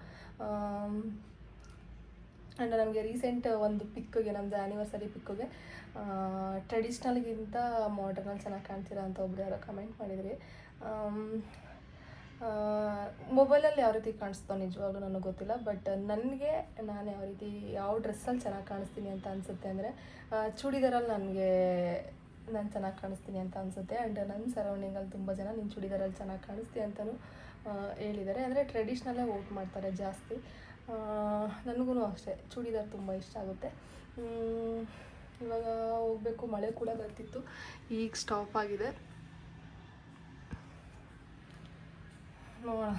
ಆ್ಯಂಡ್ ನನಗೆ ರೀಸೆಂಟ್ ಒಂದು ಪಿಕ್ಕಿಗೆ ನಮ್ಮದು ಆ್ಯನಿವರ್ಸರಿ ಪಿಕ್ಕಿಗೆ ಟ್ರೆಡಿಷ್ನಲ್ಗಿಂತ ಮಾಡ್ರನಲ್ಲಿ ಚೆನ್ನಾಗಿ ಕಾಣ್ತೀರಾ ಅಂತ ಒಬ್ಬರು ಯಾರೋ ಕಮೆಂಟ್ ಮಾಡಿದ್ರಿ. ಮೊಬೈಲಲ್ಲಿ ಯಾವ ರೀತಿ ಕಾಣಿಸ್ತೋ ನಿಜವಾಗ್ಲೂ ನನಗೆ ಗೊತ್ತಿಲ್ಲ ಬಟ್ ನನಗೆ ನಾನು ಯಾವ ರೀತಿ, ಯಾವ ಡ್ರೆಸ್ಸಲ್ಲಿ ಚೆನ್ನಾಗಿ ಕಾಣಿಸ್ತೀನಿ ಅಂತ ಅನಿಸುತ್ತೆ ಅಂದರೆ ಚೂಡಿದಾರಲ್ಲಿ ನನಗೆ ನಾನು ಚೆನ್ನಾಗಿ ಕಾಣಿಸ್ತೀನಿ ಅಂತ ಅನಿಸುತ್ತೆ. ಆ್ಯಂಡ್ ನನ್ನ ಸರೌಂಡಿಂಗಲ್ಲಿ ತುಂಬ ಜನ ನಿನ್ನ ಚೂಡಿದಾರಲ್ಲಿ ಚೆನ್ನಾಗಿ ಕಾಣಿಸ್ತಿ ಅಂತಲೂ ಹೇಳಿದ್ದಾರೆ. ಅಂದರೆ ಟ್ರೆಡಿಷ್ನಲ್ಲೇ ವೋಟ್ ಮಾಡ್ತಾರೆ ಜಾಸ್ತಿ. ನನಗೂ ಅಷ್ಟೇ, ಚೂಡಿದಾರ್ ತುಂಬ ಇಷ್ಟ ಆಗುತ್ತೆ. ಇವಾಗ ಹೋಗಬೇಕು, ಮಳೆ ಕೂಡ ಬರ್ತಿತ್ತು, ಈಗ ಸ್ಟಾಪ್ ಆಗಿದೆ. ನೋಡೋಣ.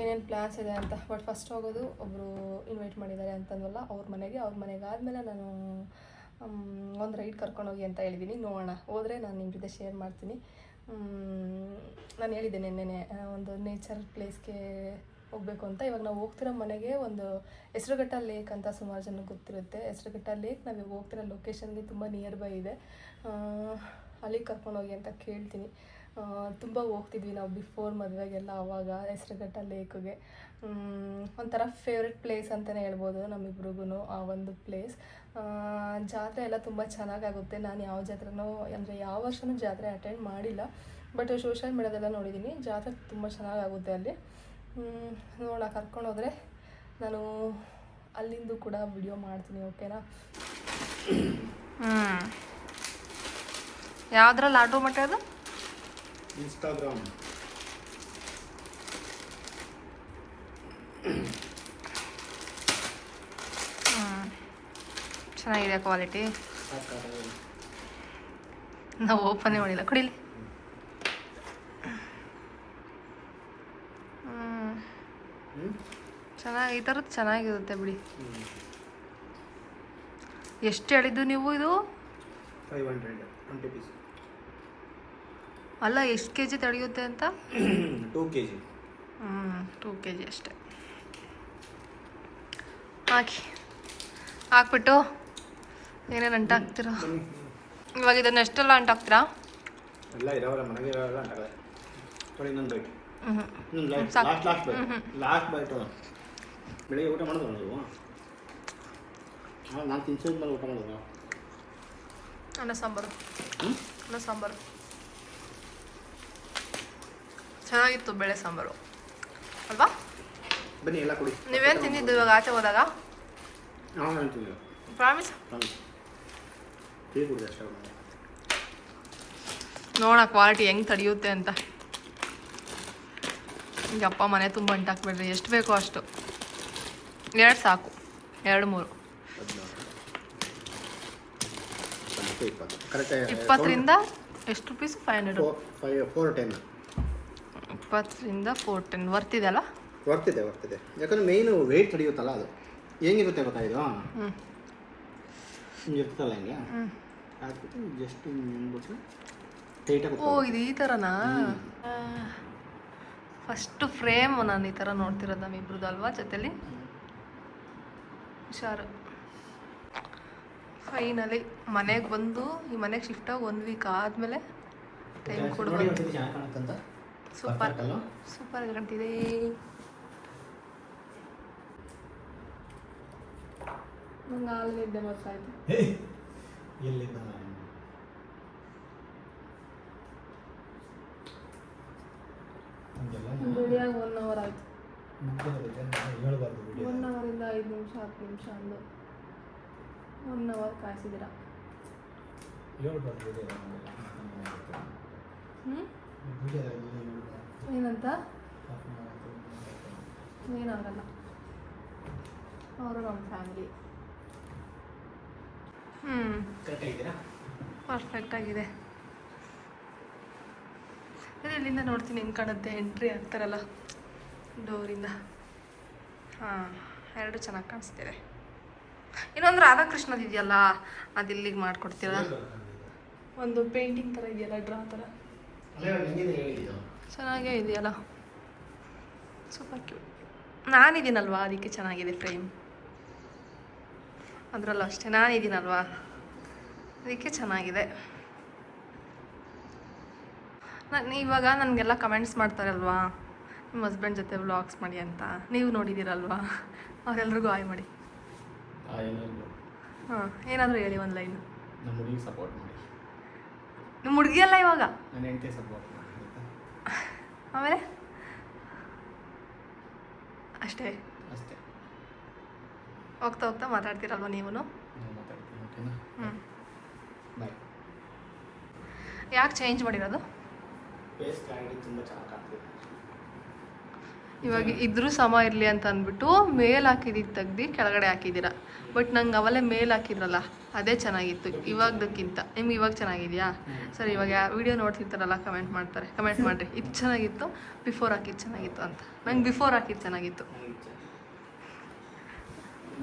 ಏನೇನು ಪ್ಲ್ಯಾನ್ಸ್ ಇದೆ ಅಂತ. ಬಟ್ ಫಸ್ಟ್ ಹೋಗೋದು ಒಬ್ಬರು ಇನ್ವೈಟ್ ಮಾಡಿದ್ದಾರೆ ಅಂತಂದಲ್ಲ ಅವ್ರ ಮನೆಗೆ. ಅವ್ರ ಮನೆಗೆ ಆದಮೇಲೆ ನಾನು ಒಂದು ರೈಡ್ ಕರ್ಕೊಂಡೋಗಿ ಅಂತ ಹೇಳಿದ್ದೀನಿ ನೋಡೋಣ. ಹೋದರೆ ನಾನು ನಿಮ್ಮ ಜೊತೆ ಶೇರ್ ಮಾಡ್ತೀನಿ. ನಾನು ಹೇಳಿದ್ದೆ ನಿನ್ನೆನೆ ಒಂದು ನೇಚರ್ ಪ್ಲೇಸ್ಗೆ ಹೋಗಬೇಕು ಅಂತ. ಇವಾಗ ನಾವು ಹೋಗ್ತಿರೋ ಮನೆಗೆ ಒಂದು ಹೆಸರುಘಟ್ಟ ಲೇಕ್ ಅಂತ ಸುಮಾರು ಜನಕ್ಕೆ ಗೊತ್ತಿರುತ್ತೆ. ಹೆಸರುಘಟ್ಟ ಲೇಕ್ ನಾವು ಹೋಗ್ತಿರೋ ಲೊಕೇಶನ್ಗೆ ತುಂಬ ನಿಯರ್ ಬೈ ಇದೆ ಅಲ್ಲಿಗೆ ಕರ್ಕೊಂಡೋಗಿ ಅಂತ ಕೇಳ್ತೀನಿ. ತುಂಬ ಹೋಗ್ತಿದ್ವಿ ನಾವು ಬಿಫೋರ್ ಮದುವೆಗೆಲ್ಲ ಆವಾಗ ಹೆಸರುಘಟ್ಟ ಲೇಕ್ಗೆ. ಒಂಥರ ಫೇವ್ರೆಟ್ ಪ್ಲೇಸ್ ಅಂತಲೇ ಹೇಳ್ಬೋದು ನಮ್ಮಿಬ್ರಿಗೂ ಆ ಒಂದು ಪ್ಲೇಸ್ ಜಾತ್ರೆ ಎಲ್ಲ ತುಂಬ ಚೆನ್ನಾಗಾಗುತ್ತೆ. ನಾನು ಯಾವ ಜಾತ್ರೆನೂ ಅಂದರೆ ಯಾವ ವರ್ಷನೂ ಜಾತ್ರೆ ಅಟೆಂಡ್ ಮಾಡಿಲ್ಲ. ಬಟ್ ಸೋಷಿಯಲ್ ಮೀಡ್ಯಾದೆಲ್ಲ ನೋಡಿದ್ದೀನಿ ಜಾತ್ರೆ ತುಂಬ ಚೆನ್ನಾಗಾಗುತ್ತೆ ಅಲ್ಲಿ. ನೋಡ ಕರ್ಕೊಂಡು ಹೋದರೆ ನಾನು ಅಲ್ಲಿಂದು ಕೂಡ ವಿಡಿಯೋ ಮಾಡ್ತೀನಿ ಓಕೆನಾ ಯಾವುದ್ರಲ್ಲಿ ಮಟ್ಟ ಮಾಡೋದು ಇನ್ಸ್ಟಾಗ್ರಾಮ್ ಚೆನ್ನಾಗಿದೆ ಕ್ವಾಲಿಟಿ ನಾವು ಓಪನೇ ಮಾಡಿಲ್ಲ. ಕುಡಿಲಿ. ಚೆನ್ನಾಗಿ ಈ ಥರದ್ದು ಚೆನ್ನಾಗಿರುತ್ತೆ ಬಿಡಿ. ಎಷ್ಟು ಹೇಳಿದ್ದು ನೀವು ಇದು? ಫೈವ್ ಹಂಡ್ರೆಡ್ ಟ್ವೆಂಟಿ ಪೀಸ್ ಅಲ್ಲ ಎಷ್ಟು ಕೆ ಜಿ ತಡೆಯುತ್ತೆ ಅಂತ? ಟೂ ಕೆ ಜಿ ಹ್ಞೂ ಟೂ ಕೆ ಜಿ ಅಷ್ಟೇ. ಹಾಕಿ. ಹಾಕ್ಬಿಟ್ಟು ಏನೇನು ಅಂಟಾಕ್ತೀರಾ ಇವಾಗ ಇದನ್ನು ಎಷ್ಟೆಲ್ಲ ಅಂಟಾಕ್ತೀರಾ ಎಲ್ಲ ಇರೋವಲ್ಲ ಮನೆಗೆ ಇರೋಲ್ಲ ಆಗಲ್ಲ ನೋಡಿ ಇನ್ನೊಂದು ಬೈಟ್ ಹ್ಞೂ last. Last bite last bite ಬೆಳಿಗ್ಗೆ ಊಟ ಮಾಡೋದು ನೀವು? ನಾನು ತಿನ್ಸಿದ ಮೇಲೆ ಊಟ ಮಾಡೋದು ಅನ್ನ ಸಾಂಬಾರು. ಅನ್ನ ಸಾಂಬಾರು. ಚೆನ್ನಾಗಿತ್ತು ಬೇಳೆ ಸಾಂಬಾರು. ಅಲ್ವಾ? ಬನ್ನಿ ಎಲ್ಲ ಕೊಡಿ. ನೀವೇನು ತಿಂದಿದ್ದು ಇವಾಗ ಆಚೆ ಹೋದಾಗ? ಪ್ರಾಮಿಸ್. ನೋಡೋಣ ಕ್ವಾಲಿಟಿ ಹೆಂಗೆ ತಡೆಯುತ್ತೆ ಅಂತ. ಈಗ ಅಪ್ಪ ಮನೆ ತುಂಬ ಅಂಟಾಕ್ಬೇಡ್ರಿ ಎಷ್ಟು ಬೇಕೋ ಅಷ್ಟು. ಎರಡು ಸಾಕು. ಎರಡು ಮೂರು. ಇಪ್ಪತ್ತರಿಂದ ಎಷ್ಟು rupees? Five hundred four ten ಇಪ್ಪತ್ತರಿಂದ ಫೋರ್ ಟೆನ್ ವರ್ತಿದೆ ಅಲ್ಲ ವರ್ತಿದೆ. ವರ್ತಿದೆ ಯಾಕಂದ್ರೆ ಮೇಯ್ನು ವೆಯ್ಟ್ ತಡೆಯುತ್ತಲ್ಲ ಅದು. ಹೆಂಗಿರುತ್ತೆ ಗೊತ್ತಾ ಇದು? ಹ್ಞೂ ಹಿಂಗೆ? ಇರ್ತಲ್ಲ ಹಿಂಗೆ ಹಾಕ್ಬಿಟ್ಟು ಜಸ್ಟ್ ಹಿಂಗ್ಬಿಟ್ಟು ಟೈಟಾಗಿ ಓ ಇದು ಈ ಥರನಾ ಫಸ್ಟ್ ಫ್ರೇಮ್ ನಾನು ಈ ಥರ ನೋಡ್ತಿರೋದು ನಮ್ಮಿಬ್ರದ್ದು ಅಲ್ವಾ ಜೊತೆಲಿ? ಹುಷಾರು. ಫೈನಲಿ ಮನೆಗೆ ಬಂದು ಈ ಮನೆಗೆ ಶಿಫ್ಟ್ ಆಗಿ ಒಂದು ವೀಕ್ ಆದಮೇಲೆ ಟೈಮ್ ಕೊಡ್ಬೋದು ಸೂಪರ್ ಸೂಪರ್ ಕಾಣ್ತಿದೆ ನಂಗೆ ಹಾಲು ನಿದ್ದೆ ಬರ್ತಾಯಿತ್ತು ಎಲ್ಲಿಂದ ರೆಡಿಯಾಗಿ ಒನ್ ಅವರ್ ಆಯಿತು ಒನ್ ಅವರಿಂದ ಐದು ನಿಮಿಷ ಹತ್ತು ನಿಮಿಷ ಅಂದು ಒನ್ ಅವರ್ ಕಾಯಿಸಿದ್ದೀರ ಹೇಳ್ಬಾರ್ದು ಹ್ಞೂ ಏನಂತ? ಏನಾಗಲ್ಲ. ಅವರು ನಮ್ಮ ಫ್ಯಾಮಿಲಿ ಹ್ಞೂ ಕರೆಕ್ಟ್ ಆಗಿದ್ದೀರಾ? ಪರ್ಫೆಕ್ಟ್ ಆಗಿದೆ. ಅದೇ ಇಲ್ಲಿಂದ ನೋಡ್ತೀನಿ ಹೆಂಗೆ ಕಾಣುತ್ತೆ ಎಂಟ್ರಿ ಆಗ್ತಾರಲ್ಲ ಡೋರಿಂದ. ಹಾಂ ಎರಡು ಚೆನ್ನಾಗಿ ಕಾಣಿಸ್ತಿದೆ. ಇನ್ನೊಂದು ರಾಧಾಕೃಷ್ಣದಿದೆಯಲ್ಲ ಅದು ಇಲ್ಲಿಗೆ ಮಾಡಿಕೊಡ್ತೀರಾ? ಒಂದು ಪೇಂಟಿಂಗ್ ಥರ ಇದೆಯಲ್ಲ ಡ್ರಾ ಥರ ಚೆನ್ನಾಗೇ ಇದೆಯಲ್ಲ. ಸೂಪರ್ ಕ್ಯೂಟ್ ನಾನಿದ್ದೀನಲ್ವಾ? ಅದಕ್ಕೆ ಚೆನ್ನಾಗಿದೆ ಫ್ರೇಮ್ ಅದರಲ್ಲೂ ಅಷ್ಟೇ. ನಾನಿದ್ದೀನಲ್ವಾ? ಅದಕ್ಕೆ ಚೆನ್ನಾಗಿದೆ. ನಾನು ಇವಾಗ ನನಗೆಲ್ಲ ಕಮೆಂಟ್ಸ್ ಮಾಡ್ತಾರಲ್ವಾ? ನಿಮ್ಮ ಹಸ್ಬೆಂಡ್ ಜೊತೆ ವ್ಲಾಗ್ಸ್ ಮಾಡಿ ಅಂತ. ನೀವು ನೋಡಿದ್ದೀರಲ್ವಾ? ಅವರೆಲ್ಲರಿಗೂ ಆಯ್ ಮಾಡಿ. ಹಾಂ ಏನಾದರೂ ಹೇಳಿ ಒಂದು ಲೈನ್ ಸಪೋರ್ಟ್ ನಿಮ್ಮ ಹುಡುಗಿ ಅಲ್ಲ ಇವಾಗ? ನನ್ನ ಹೆಂಡತಿ ಸಪೋರ್ಟ್ ಆಮೇಲೆ? ಅಷ್ಟೇ? ಅಷ್ಟೇ. ಹೋಗ್ತಾ ಹೋಗ್ತಾ ಮಾತಾಡ್ತೀರಲ್ವ ನೀವು ಯಾಕೆ ಚೇಂಜ್ ಮಾಡಿರೋದು? ಫೇಸ್ ಕ್ಲಾರಿಟಿ ತುಂಬ ಚೆನ್ನಾಗಿ ಇವಾಗ ಇದ್ರೂ ಸಮ ಇರಲಿ ಅಂತ ಅಂದ್ಬಿಟ್ಟು ಮೇಲ್ ಹಾಕಿದ್ದು ತೆಗ್ದು ಕೆಳಗಡೆ ಹಾಕಿದ್ದೀರಾ. ಬಟ್ ನಂಗೆ ಅವಲ್ಲೇ ಮೇಲ್ ಹಾಕಿದ್ರಲ್ಲ ಅದೇ ಚೆನ್ನಾಗಿತ್ತು ಇವಾಗದಕ್ಕಿಂತ. ನಿಮ್ಗೆ ಇವಾಗ ಚೆನ್ನಾಗಿದೆಯಾ? ಸರಿ ಇವಾಗ ವಿಡಿಯೋ ನೋಡ್ತಿರ್ತಾರಲ್ಲ ಕಮೆಂಟ್ ಮಾಡ್ತಾರೆ. ಕಮೆಂಟ್ ಮಾಡಿರಿ. ಇದು ಚೆನ್ನಾಗಿತ್ತು ಬಿಫೋರ್ ಹಾಕಿದ್ದು ಚೆನ್ನಾಗಿತ್ತು ಅಂತ. ನಂಗೆ ಬಿಫೋರ್ ಹಾಕಿದ್ದು ಚೆನ್ನಾಗಿತ್ತು.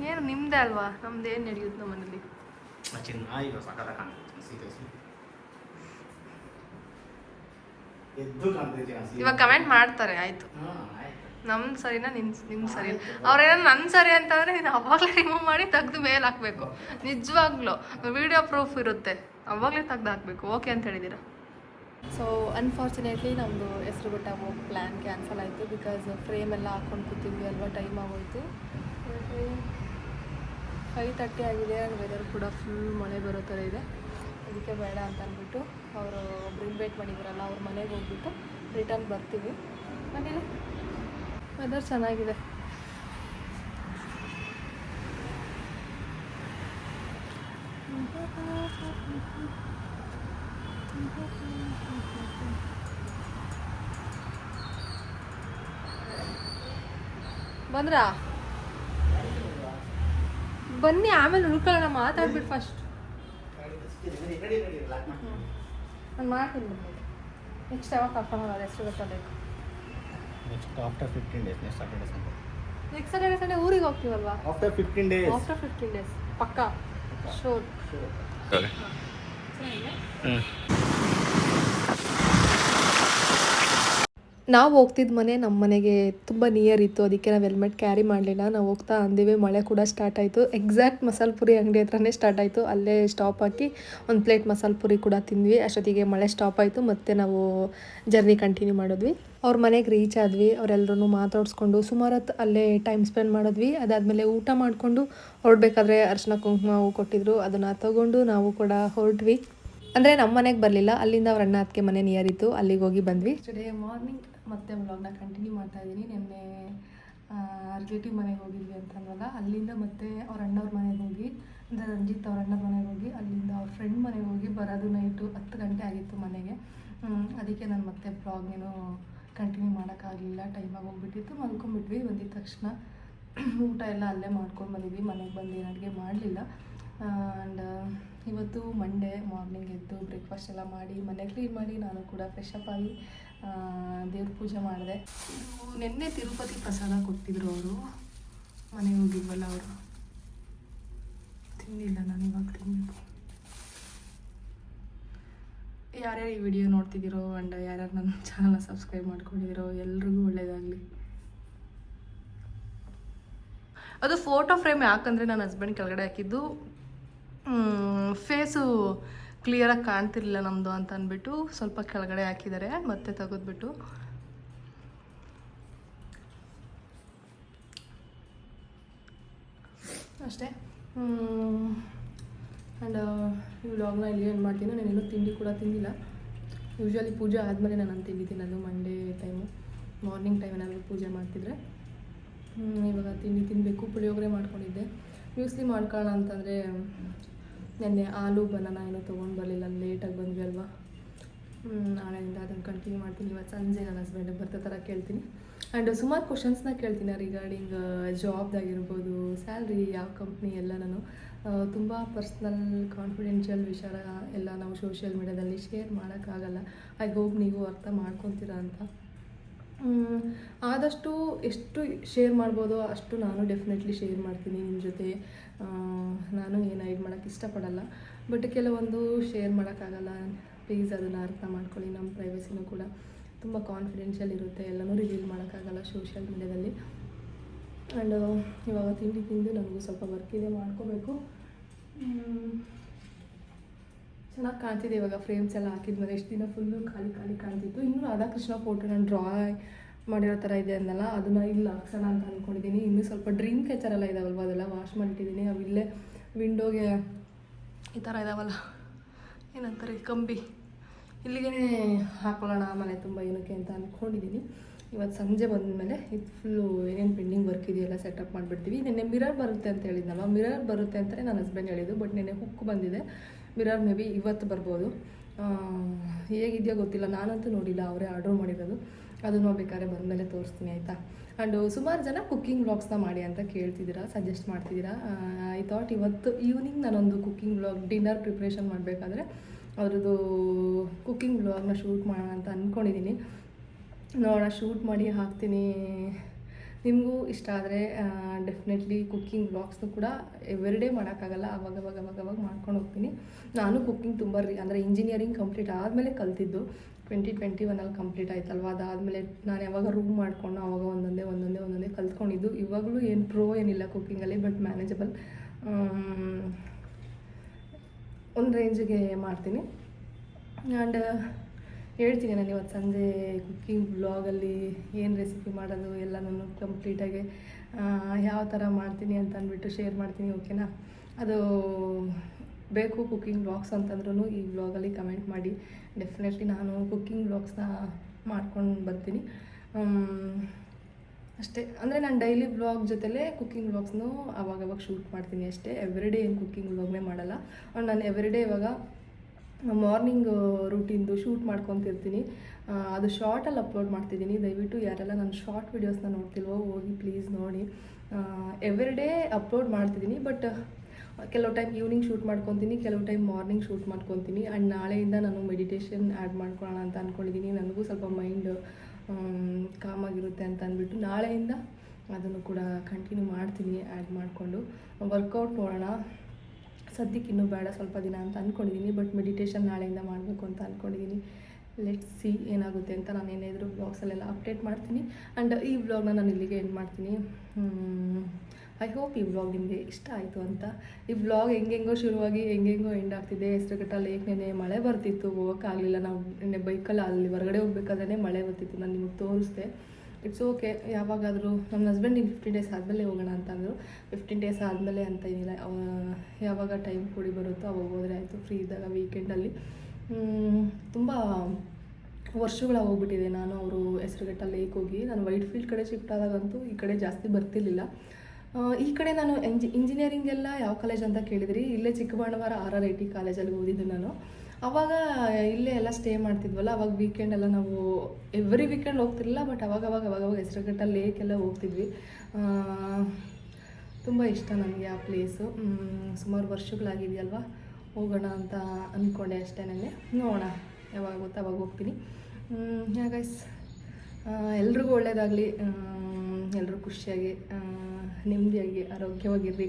ಏನು ನಿಮ್ಮದೇ ಅಲ್ವಾ? ನಮ್ದು ಏನು ನಡೆಯುತ್ತೆ ನಮ್ಮ ಮನೇಲಿ? ಇವಾಗ ಕಮೆಂಟ್ ಮಾಡ್ತಾರೆ ಆಯಿತು. ಹಾಂ ಸರಿನ ನಮ್ದು ಸರಿನಾ ನಿನ್ ನಿಮ್ ಸರಿ ಅವ್ರೇನೋ ನನ್ನ ಸರಿ ಅಂತಂದ್ರೆ ನೀನು ಅವಾಗಲೇ ರಿಮೂವ್ ಮಾಡಿ ತೆಗ್ದು ಮೇಲೆ ಹಾಕ್ಬೇಕು. ನಿಜವಾಗ್ಲೂ. ವಿಡಿಯೋ ಪ್ರೂಫ್ ಇರುತ್ತೆ. ಅವಾಗಲೇ ತೆಗ್ದು ಹಾಕ್ಬೇಕು. ಓಕೆ ಅಂತ ಹೇಳಿದ್ದೀರಾ ಸೊ ಅನ್ಫಾರ್ಚುನೇಟ್ಲಿ ನಮ್ಮದು ಹೆಸರು ಬಿಟ್ಟ ಪ್ಲ್ಯಾನ್ ಕ್ಯಾನ್ಸಲ್ ಆಯಿತು ಬಿಕಾಸ್ ಫ್ರೇಮ್ ಎಲ್ಲ ಹಾಕ್ಕೊಂಡು ಕೂತಿದ್ವಿ ಅಲ್ವಾ ಟೈಮ್ ಆಗೋಯ್ತು. ಫೈವ್ ತರ್ಟಿ ಆಗಿದೆ ವೆದರ್ ಕೂಡ ಫುಲ್ ಮಳೆ ಬರೋ ಥರ ಇದೆ. ಅದಕ್ಕೆ ಬೇಡ ಅಂತ ಅಂದ್ಬಿಟ್ಟು, ಅವರು ಒಬ್ರು ಇನ್ವೈಟ್ ಮಾಡಿದ್ರಲ್ಲ, ಅವ್ರ ಮನೆಗೆ ಹೋಗ್ಬಿಟ್ಟು ರಿಟರ್ನ್ ಬರ್ತೀವಿ. ಮನೇಲಿ ವೆದರ್ ಚೆನ್ನಾಗಿದೆ. ಬಂದ್ರಾ? ಬನ್ನಿ, ಆಮೇಲೆ ಉಳ್ಕೊಳ್ಳೋಣ ಮಾತಾಡ್ಬಿಟ್ಟು ಫಸ್ಟ್ ನಾನು ಮಾಡ್ತೀನಿ. ನೆಕ್ಸ್ಟ್ ಯಾವಾಗ ಕರ್ಕೊಂಡು ಹೋಗೋದು? ಎಷ್ಟು ಗೊತ್ತಾಗಬೇಕು next after fifteen days next Saturday Sunday next Sunday Sunday ಊರಿಗೆ ಹೋಗ್ತೀವಲ್ವಾ? After fifteen days after fifteen days ಪಕ್ಕಾ? ಶೋರ್ ನಾವು ಹೋಗ್ತಿದ್ದ ಮನೆ ನಮ್ಮ ಮನೆಗೆ ತುಂಬ ನಿಯರ್ ಇತ್ತು. ಅದಕ್ಕೆ ನಾವು ಹೆಲ್ಮೆಟ್ ಕ್ಯಾರಿ ಮಾಡಲಿಲ್ಲ. ನಾವು ಹೋಗ್ತಾ ಅಂದಿವಿ. ಮಳೆ ಕೂಡ ಸ್ಟಾರ್ಟ್ ಆಯಿತು. ಎಕ್ಸಾಕ್ಟ್ ಮಸಾಲೆ ಪುರಿ ಅಂಗಡಿ ಹತ್ರನೇ ಸ್ಟಾರ್ಟ್ ಆಯಿತು. ಅಲ್ಲೇ ಸ್ಟಾಪ್ ಹಾಕಿ ಒಂದು ಪ್ಲೇಟ್ ಮಸಾಲೆ ಪುರಿ ಕೂಡ ತಿಂದ್ವಿ. ಅಷ್ಟೊತ್ತಿಗೆ ಮಳೆ ಸ್ಟಾಪ್ ಆಯಿತು. ಮತ್ತು ನಾವು ಜರ್ನಿ ಕಂಟಿನ್ಯೂ ಮಾಡಿದ್ವಿ. ಅವ್ರ ಮನೆಗೆ ರೀಚ್ ಆದ್ವಿ. ಅವರೆಲ್ಲರೂ ಮಾತಾಡಿಸ್ಕೊಂಡು ಸುಮಾರು ಹೊತ್ತು ಅಲ್ಲೇ ಟೈಮ್ ಸ್ಪೆಂಡ್ ಮಾಡಿದ್ವಿ. ಅದಾದಮೇಲೆ ಊಟ ಮಾಡಿಕೊಂಡು ಹೊರಡ್ಬೇಕಾದ್ರೆ ಅರ್ಶಿನ ಕುಂಕುಮ ಹೂ ಕೊಟ್ಟಿದ್ರು. ಅದನ್ನು ತಗೊಂಡು ನಾವು ಕೂಡ ಹೊರಟ್ವಿ. ಅಂದರೆ ನಮ್ಮ ಮನೆಗೆ ಬರಲಿಲ್ಲ. ಅಲ್ಲಿಂದ ಅವ್ರ ಅಣ್ಣ ಅದಕ್ಕೆ ಮನೆ ನಿಯರ್ ಇತ್ತು. ಅಲ್ಲಿಗೆ ಹೋಗಿ ಬಂದ್ವಿ. ಟುಡೇ ಮಾರ್ನಿಂಗ್ ಮತ್ತೆ ವ್ಲಾಗ್ನ ಕಂಟಿನ್ಯೂ ಮಾಡ್ತಾ ಇದ್ದೀನಿ. ನಿನ್ನೆ ರಿಲೇಟಿವ್ ಮನೆಗೆ ಹೋಗಿದ್ವಿ ಅಂತ ಅಂದ್ವಲ್ಲ ಅಲ್ಲಿಂದ ಮತ್ತೆ ಅವ್ರ ಅಣ್ಣವ್ರ ಮನೆಗೆ ಹೋಗಿ, ಅಂದರೆ ರಂಜಿತ್ ಅವ್ರ ಅಣ್ಣ ಮನೆಗೆ ಹೋಗಿ, ಅಲ್ಲಿಂದ ಅವ್ರ ಫ್ರೆಂಡ್ ಮನೆಗೆ ಹೋಗಿ ಬರೋದು ನೈಟು ಹತ್ತು ಗಂಟೆ ಆಗಿತ್ತು ಮನೆಗೆ. ಅದಕ್ಕೆ ನಾನು ಮತ್ತೆ ವ್ಲಾಗ್ನೇನು ಕಂಟಿನ್ಯೂ ಮಾಡೋಕ್ಕಾಗಲಿಲ್ಲ ಟೈಮಾಗಿ ಹೋಗ್ಬಿಟ್ಟಿತ್ತು. ಮಲ್ಕೊಂಡ್ಬಿಟ್ವಿ. ಬಂದಿದ್ದ ತಕ್ಷಣ ಊಟ ಎಲ್ಲ ಅಲ್ಲೇ ಮಾಡ್ಕೊಂಡು ಬಂದಿದ್ವಿ. ಮನೆಗೆ ಬಂದು ಏನು ಅಡುಗೆ ಮಾಡಲಿಲ್ಲ. ಆ್ಯಂಡ್ ಇವತ್ತು ಮಂಡೇ ಮಾರ್ನಿಂಗ್ ಎದ್ದು ಬ್ರೇಕ್ಫಾಸ್ಟ್ ಎಲ್ಲ ಮಾಡಿ ಮನೆ ಕ್ಲೀನ್ ಮಾಡಿ, ನಾನು ಕೂಡ ಫ್ರೆಶ್ ಅಪ್ ಆಗಿ ದೇವ್ರ ಪೂಜೆ ಮಾಡಿದೆ. ನಿನ್ನೆ ತಿರುಪತಿ ಪ್ರಸಾದ ಕೊಟ್ಟಿದ್ರು ಅವರು. ಮನೆಗೆ ಹೋಗಿದ್ವಲ್ಲ ಅವರು. ತಿಂದಿಲ್ಲ ನಾನು ಇವಾಗ ತಿನ್ನಬೇಕು ಯಾರ್ಯಾರು ಈ ವಿಡಿಯೋ ನೋಡ್ತಿದ್ದೀರೋ ಆ್ಯಂಡ್ ಯಾರ್ಯಾರು ನನ್ನ ಚಾನಲ್ನ ಸಬ್ಸ್ಕ್ರೈಬ್ ಮಾಡ್ಕೊಂಡಿದ್ದೀರೋ ಎಲ್ರಿಗೂ ಒಳ್ಳೆಯದಾಗಲಿ ಅದು ಫೋಟೋ ಫ್ರೇಮ್ ಯಾಕಂದರೆ ನನ್ನ ಹಸ್ಬೆಂಡ್ ಕೆಳಗಡೆ ಹಾಕಿದ್ದು ಫೇಸು ಕ್ಲಿಯರಾಗಿ ಕಾಣ್ತಿರಲಿಲ್ಲ ನಮ್ಮದು ಅಂತ ಅಂದ್ಬಿಟ್ಟು ಸ್ವಲ್ಪ ಕೆಳಗಡೆ ಹಾಕಿದ್ದಾರೆ. ಮತ್ತೆ ತೆಗೆದ್ಬಿಟ್ಟು. ಅಷ್ಟೇ. ಆ್ಯಂಡ್ ಈ ವ್ಲಾಗ್ನ ಇಲ್ಲಿ ಏನು ಮಾಡ್ತೀನಿ. ನಾನು ಇನ್ನೂ ತಿಂಡಿ ಕೂಡ ತಿಂದಿಲ್ಲ. ಯೂಶ್ವಲಿ ಪೂಜೆ ಆದಮೇಲೆ ನಾನು ತಿಂಡಿ ತಿನ್ನೋದು ಮಂಡೇ ಟೈಮು ಮಾರ್ನಿಂಗ್ ಟೈಮ್ ಏನಾದರೂ ಪೂಜೆ ಮಾಡ್ತಿದ್ರೆ. ಇವಾಗ ತಿಂಡಿ ತಿನ್ನಬೇಕು ಪುಳಿಯೋಗರೆ ಮಾಡ್ಕೊಂಡಿದ್ದೆ. ಯೂಸ್ಲಿ ಮಾಡ್ಕೊಳ್ಳೋಣ ಅಂತಂದರೆ ನೆನ್ನೆ ಆಲೂ ಬನಾನ ಏನೋ ತೊಗೊಂಡು ಬರಲಿಲ್ಲ, ಲೇಟಾಗಿ ಬಂದ್ವಿ ಅಲ್ವಾ? ನಾಳೆಯಿಂದ ಅದನ್ನು ಕಂಟಿನ್ಯೂ ಮಾಡ್ತೀನಿ. ಇವತ್ತು ಸಂಜೆ ನನ್ನ ಹಸ್ಬೆಂಡ್ ಬರ್ತಾ ಥರ ಕೇಳ್ತೀನಿ. ಆ್ಯಂಡ್ ಸುಮಾರು ಕ್ವಶನ್ಸ್ನ ಕೇಳ್ತೀನಿ ರಿಗಾರ್ಡಿಂಗ್ ಜಾಬ್ದಾಗಿರ್ಬೋದು ಸ್ಯಾಲ್ರಿ ಯಾವ ಕಂಪ್ನಿ ಎಲ್ಲ ನಾನು. ತುಂಬ ಪರ್ಸ್ನಲ್ ಕಾನ್ಫಿಡೆನ್ಷಿಯಲ್ ವಿಚಾರ ಎಲ್ಲ ನಾವು ಸೋಷಿಯಲ್ ಮೀಡ್ಯಾದಲ್ಲಿ ಶೇರ್ ಮಾಡೋಕ್ಕಾಗಲ್ಲ. ಐ ಹೋಪ್ ನೀವು ಅರ್ಥ ಮಾಡ್ಕೊತೀರಾ ಅಂತ. ಆದಷ್ಟು ಎಷ್ಟು ಶೇರ್ ಮಾಡ್ಬೋದು ಅಷ್ಟು ನಾನು ಡೆಫಿನೆಟ್ಲಿ ಶೇರ್ ಮಾಡ್ತೀನಿ ನಿಮ್ಮ ಜೊತೆ. ನಾನು ಏನು ಇದು ಮಾಡೋಕ್ಕೆ ಇಷ್ಟಪಡಲ್ಲ. ಬಟ್ ಕೆಲವೊಂದು ಶೇರ್ ಮಾಡೋಕ್ಕಾಗಲ್ಲ. ಪ್ಲೀಸ್ ಅದನ್ನು ಅರ್ಥ ಮಾಡ್ಕೊಳ್ಳಿ. ನಮ್ಮ ಪ್ರೈವಸಿನೂ ಕೂಡ ತುಂಬ ಕಾನ್ಫಿಡೆನ್ಷಿಯಲ್ ಇರುತ್ತೆ. ಎಲ್ಲನೂ ರಿವೀಲ್ ಮಾಡೋಕ್ಕಾಗಲ್ಲ ಸೋಷಿಯಲ್ ಮೀಡ್ಯಾದಲ್ಲಿ ಆ್ಯಂಡ್ ಇವಾಗ ತಿಂಡಿ ತಿಂದು ನನಗೂ ಸ್ವಲ್ಪ ವರ್ಕಿದೆ ಮಾಡ್ಕೋಬೇಕು. ಚೆನ್ನಾಗಿ ಕಾಣ್ತಿದೆ ಇವಾಗ ಫ್ರೇಮ್ಸ್ ಎಲ್ಲ ಹಾಕಿದ್ಮೇಲೆ ಎಷ್ಟು ದಿನ ಫುಲ್ಲು ಖಾಲಿ ಖಾಲಿ ಕಾಣ್ತಿತ್ತು. ಇನ್ನೂ ರಾಧಾಕೃಷ್ಣ ಫೋಟೋ ನಾನು ಡ್ರಾ ಮಾಡಿರೋ ಥರ ಇದೆ ಅಂದಲ್ಲ, ಅದನ್ನು ಇಲ್ಲಿ ಹಾಕ್ಸೋಣ ಅಂತ ಅಂದ್ಕೊಂಡಿದ್ದೀನಿ ಇನ್ನೂ ಸ್ವಲ್ಪ ಡ್ರೀಮ್ ಕ್ಯಾಚರ್ ಎಲ್ಲ ಇದಾವಲ್ವ ಅದೆಲ್ಲ ವಾಶ್ ಮಾಡಿಟ್ಟಿದ್ದೀನಿ ಅವು ಇಲ್ಲೇ ವಿಂಡೋಗೆ ಈ ಥರ ಇದಾವಲ್ಲ, ಏನಂತಾರೆ ಕಂಬಿ. ಇಲ್ಲಿಗೆ ಹಾಕೊಳ್ಳೋಣ ಮನೆ ತುಂಬ ಏನಕ್ಕೆ ಅಂತ ಅಂದ್ಕೊಂಡಿದ್ದೀನಿ ಇವತ್ತು ಸಂಜೆ ಬಂದಮೇಲೆ ಇದು ಫುಲ್ಲು ಏನೇನು ಪೆಂಡಿಂಗ್ ವರ್ಕ್ ಇದೆಯಲ್ಲ ಸೆಟಪ್ ಮಾಡಿಬಿಡ್ತೀವಿ. ನಿನ್ನೆ ಮಿರರ್ ಬರುತ್ತೆ ಅಂತ ಹೇಳಿದ್ನಲ್ವ? ಮಿರರ್ ಬರುತ್ತೆ ಅಂತಲೇ ನನ್ನ ಹಸ್ಬೆಂಡ್ ಹೇಳಿದ್ದು ಬಟ್ ನಿನ್ನೆ ಹುಕ್ ಬಂದಿದೆ. ಮಿರರ್ ಮೇ ಬಿ ಇವತ್ತು ಬರ್ಬೋದು. ಹೇಗಿದೆಯೋ ಗೊತ್ತಿಲ್ಲ, ನಾನಂತೂ ನೋಡಿಲ್ಲ, ಅವರೇ ಆರ್ಡ್ರ್ ಮಾಡಿರೋದು. ಅದನ್ನು ಬೇಕಾದ್ರೆ ಬಂದಮೇಲೆ ತೋರಿಸ್ತೀನಿ, ಆಯಿತಾ? ಆ್ಯಂಡ್ ಸುಮಾರು ಜನ ಕುಕ್ಕಿಂಗ್ ವ್ಲಾಗ್ಸ್ನ ಮಾಡಿ ಅಂತ ಕೇಳ್ತಿದ್ದೀರಾ ಸಜೆಸ್ಟ್ ಮಾಡ್ತಿದ್ದೀರಾ. ಐ ಥಾಟ್ ಇವತ್ತು ಈವ್ನಿಂಗ್ ನಾನೊಂದು ಕುಕ್ಕಿಂಗ್ ವ್ಲಾಗ್ ಡಿನ್ನರ್ ಪ್ರಿಪ್ರೇಷನ್ ಮಾಡಬೇಕಾದ್ರೆ ಅದ್ರದ್ದು ಕುಕ್ಕಿಂಗ್ ವ್ಲಾಗ್ನ ಶೂಟ್ ಮಾಡೋಣ ಅಂತ ಅಂದ್ಕೊಂಡಿದ್ದೀನಿ ನೋಡೋಣ ಶೂಟ್ ಮಾಡಿ ಹಾಕ್ತೀನಿ. ನಿಮಗೂ ಇಷ್ಟ ಆದರೆ ಡೆಫಿನೆಟ್ಲಿ ಕುಕ್ಕಿಂಗ್ ಬ್ಲಾಗ್ಸ್ನು ಕೂಡ ಎವ್ರಿಡೇ ಮಾಡೋಕ್ಕಾಗಲ್ಲ. ಅವಾಗ ಅವಾಗ ಅವಾಗ ಅವಾಗ ಮಾಡ್ಕೊಂಡು ಹೋಗ್ತೀನಿ. ನಾನು ಕುಕ್ಕಿಂಗ್ ತುಂಬ ರೀ ಅಂದರೆ ಇಂಜಿನಿಯರಿಂಗ್ ಕಂಪ್ಲೀಟ್ ಆದಮೇಲೆ ಕಲ್ತಿದ್ದು. ಟ್ವೆಂಟಿ ಟ್ವೆಂಟಿ ಒನ್ನಲ್ಲಿ ಕಂಪ್ಲೀಟ್ ಆಯ್ತಲ್ವ? ಅದಾದಮೇಲೆ ನಾನು ಯಾವಾಗ ರೂಮ್ ಮಾಡ್ಕೊಂಡು ಆವಾಗ ಒಂದೊಂದೇ ಒಂದೊಂದೇ ಒಂದೊಂದೇ ಕಲ್ತ್ಕೊಂಡಿದ್ದು. ಇವಾಗಲೂ ಏನು ಪ್ರೋ ಏನಿಲ್ಲ ಕುಕ್ಕಿಂಗಲ್ಲಿ ಬಟ್ ಮ್ಯಾನೇಜಬಲ್ ಒಂದು ರೇಂಜಿಗೆ ಮಾಡ್ತೀನಿ. ಆ್ಯಂಡ್ ಹೇಳ್ತೀನಿ ನಾನು ಇವತ್ತು ಸಂಜೆ ಕುಕ್ಕಿಂಗ್ ಬ್ಲಾಗಲ್ಲಿ ಏನು ರೆಸಿಪಿ ಮಾಡೋದು ಎಲ್ಲ ನಾನು ಕಂಪ್ಲೀಟಾಗಿ ಯಾವ ಥರ ಮಾಡ್ತೀನಿ ಅಂತ ಅಂದ್ಬಿಟ್ಟು ಶೇರ್ ಮಾಡ್ತೀನಿ ಓಕೆನಾ ಅದು ಬೇಕು ಕುಕ್ಕಿಂಗ್ ಬ್ಲಾಗ್ಸ್ ಅಂತಂದ್ರೂ ಈ ಬ್ಲಾಗಲ್ಲಿ ಕಮೆಂಟ್ ಮಾಡಿ. ಡೆಫಿನೆಟ್ಲಿ ನಾನು ಕುಕ್ಕಿಂಗ್ ಬ್ಲಾಗ್ಸ್ನ ಮಾಡ್ಕೊಂಡು ಬರ್ತೀನಿ. ಅಷ್ಟೇ. ಅಂದರೆ ನಾನು ಡೈಲಿ ಬ್ಲಾಗ್ ಜೊತೆಲೇ ಕುಕ್ಕಿಂಗ್ ಬ್ಲಾಗ್ಸ್ನೂ ಅವಾಗವಾಗ ಶೂಟ್ ಮಾಡ್ತೀನಿ ಅಷ್ಟೇ. ಎವ್ರಿಡೇ ಏನು ಕುಕ್ಕಿಂಗ್ ಬ್ಲಾಗ್ನೇ ಮಾಡಲ್ಲ. ನಾನು ಎವ್ರಿಡೇ ಇವಾಗ ಮಾರ್ನಿಂಗ್ ರೂಟೀನ್ದು ಶೂಟ್ ಮಾಡ್ಕೊತಿರ್ತೀನಿ. ಅದು ಶಾರ್ಟಲ್ಲಿ ಅಪ್ಲೋಡ್ ಮಾಡ್ತಿದ್ದೀನಿ. ದಯವಿಟ್ಟು ಯಾರೆಲ್ಲ ನನ್ನ ಶಾರ್ಟ್ ವೀಡಿಯೋಸ್ನ ನೋಡ್ತಿಲ್ವೋ, ಹೋಗಿ ಪ್ಲೀಸ್ ನೋಡಿ. ಎವ್ರಿ ಡೇ ಅಪ್ಲೋಡ್ ಮಾಡ್ತಿದ್ದೀನಿ, ಬಟ್, ಕೆಲವು ಟೈಮ್ ಈವ್ನಿಂಗ್ ಶೂಟ್ ಮಾಡ್ಕೊತೀನಿ, ಕೆಲವು ಟೈಮ್ ಮಾರ್ನಿಂಗ್ ಶೂಟ್ ಮಾಡ್ಕೊತೀನಿ. ಆ್ಯಂಡ್ ನಾಳೆಯಿಂದ ನಾನು ಮೆಡಿಟೇಷನ್ ಆ್ಯಡ್ ಮಾಡ್ಕೊಳ್ಳೋಣ ಅಂತ ಅಂದ್ಕೊಂಡಿದ್ದೀನಿ ನನಗೂ ಸ್ವಲ್ಪ ಮೈಂಡ್ ಕಾಮಾಗಿರುತ್ತೆ ಅಂತ ಅಂದ್ಬಿಟ್ಟು ನಾಳೆಯಿಂದ ಅದನ್ನು ಕೂಡ ಕಂಟಿನ್ಯೂ ಮಾಡ್ತೀನಿ ಆ್ಯಡ್ ಮಾಡಿಕೊಂಡು. ವರ್ಕೌಟ್ ನೋಡೋಣ. ಸದ್ಯಕ್ಕೆ ಇನ್ನೂ ಬೇಡ, ಸ್ವಲ್ಪ ದಿನ ಅಂತ ಅಂದ್ಕೊಂಡಿದ್ದೀನಿ ಬಟ್ ಮೆಡಿಟೇಷನ್ ನಾಳೆಯಿಂದ ಮಾಡಬೇಕು ಅಂತ ಅಂದ್ಕೊಂಡಿದ್ದೀನಿ ಲೆಟ್ ಸಿ ಏನಾಗುತ್ತೆ ಅಂತ ನಾನು ಏನಾದರೂ ಬ್ಲಾಗ್ಸಲ್ಲೆಲ್ಲ ಅಪ್ಡೇಟ್ ಮಾಡ್ತೀನಿ. ಆ್ಯಂಡ್ ಈ ವ್ಲಾಗ್ನ ನಾನು ಇಲ್ಲಿಗೆ ಎಂಡ್ ಮಾಡ್ತೀನಿ. ಐ ಹೋಪ್ ಈ ವ್ಲಾಗ್ ನಿಮಗೆ ಇಷ್ಟ ಆಯಿತು ಅಂತ. ಈ ವ್ಲಾಗ್ ಹೆಂಗೆಂಗೋ ಶುರುವಾಗಿ ಹೆಂಗೆಂಗೋ ಎಂಡ್ ಆಗ್ತಿದೆ. ಹೆಸರುಘಟ್ಟ ಲೇಕ್ ನೆನೆ ಮಳೆ ಬರ್ತಿತ್ತು, ಹೋಗೋಕ್ಕಾಗಲಿಲ್ಲ. ನಾವು ನೆನ್ನೆ ಬೈಕಲ್ಲಿ ಅಲ್ಲಿ ಹೊರಗಡೆ ಹೋಗ್ಬೇಕಾದ್ರೆ ಮಳೆ ಬರ್ತಿತ್ತು, ನಾನು ನಿಮಗೆ ತೋರಿಸ್ದೆ. ಇಟ್ಸ್ ಓಕೆ ಯಾವಾಗಾದರೂ ನಮ್ಮ ಹಸ್ಬೆಂಡ್ ಇನ್ನು ಫಿಫ್ಟೀನ್ ಡೇಸ್ ಆದಮೇಲೆ ಹೋಗೋಣ ಅಂತಂದರು ಫಿಫ್ಟೀನ್ ಡೇಸ್ ಆದಮೇಲೆ ಅಂತ ಏನಿಲ್ಲ. ಯಾವಾಗ ಟೈಮ್ ಕೂಡಿ ಬರುತ್ತೋ ಅವಾಗ ಹೋದರೆ ಆಯಿತು. ಫ್ರೀ ಇದ್ದಾಗ ವೀಕೆಂಡಲ್ಲಿ ತುಂಬ ವರ್ಷಗಳ ಹೋಗ್ಬಿಟ್ಟಿದೆ. ನಾನು ಅವರು ಹೆಸರುಘಟ್ಟ ಲೇಕ್ ಹೋಗಿ. ನಾನು ವೈಟ್ ಫೀಲ್ಡ್ ಕಡೆ ಶಿಫ್ಟ್ ಆದಾಗಂತೂ ಈ ಕಡೆ ಜಾಸ್ತಿ ಬರ್ತಿರ್ಲಿಲ್ಲ. ಈ ಕಡೆ ನಾನು ಎಂಜಿ ಇಂಜಿನಿಯರಿಂಗ್ ಎಲ್ಲ ಯಾವ ಕಾಲೇಜ್ ಅಂತ ಕೇಳಿದ್ರಿ? ಇಲ್ಲೇ Chikkabanavara R R I T ಕಾಲೇಜಲ್ಲಿ ಓದಿದ್ದು ನಾನು. ಅವಾಗ ಇಲ್ಲೇ ಎಲ್ಲ ಸ್ಟೇ ಮಾಡ್ತಿದ್ವಲ್ಲ, ಅವಾಗ ವೀಕೆಂಡ್ ಎಲ್ಲ ನಾವು ಎವ್ರಿ ವೀಕೆಂಡ್ ಹೋಗ್ತಿರಲಿಲ್ಲ ಬಟ್ ಅವಾಗ ಅವಾಗ ಅವಾಗ ಹೆಸರುಘಟ್ಟ ಲೇಕ್ ಎಲ್ಲ ಹೋಗ್ತಿದ್ವಿ. ತುಂಬ ಇಷ್ಟ ನನಗೆ ಆ ಪ್ಲೇಸು ಸುಮಾರು ವರ್ಷಗಳಾಗಿದೆಯಲ್ವ? ಹೋಗೋಣ ಅಂತ ಅಂದ್ಕೊಂಡೆ ಅಷ್ಟೇ ನನಗೆ ನೋಡೋಣ, ಯಾವಾಗ ಗೊತ್ತಾ? ಅವಾಗ ಹೋಗ್ತೀನಿ. ಗೈಸ್ ಎಲ್ರಿಗೂ ಒಳ್ಳೆಯದಾಗಲಿ ಎಲ್ಲರೂ ಖುಷಿಯಾಗಿ ನೆಮ್ಮದಿಯಾಗಿ, ಆರೋಗ್ಯವಾಗಿರ್ರಿ.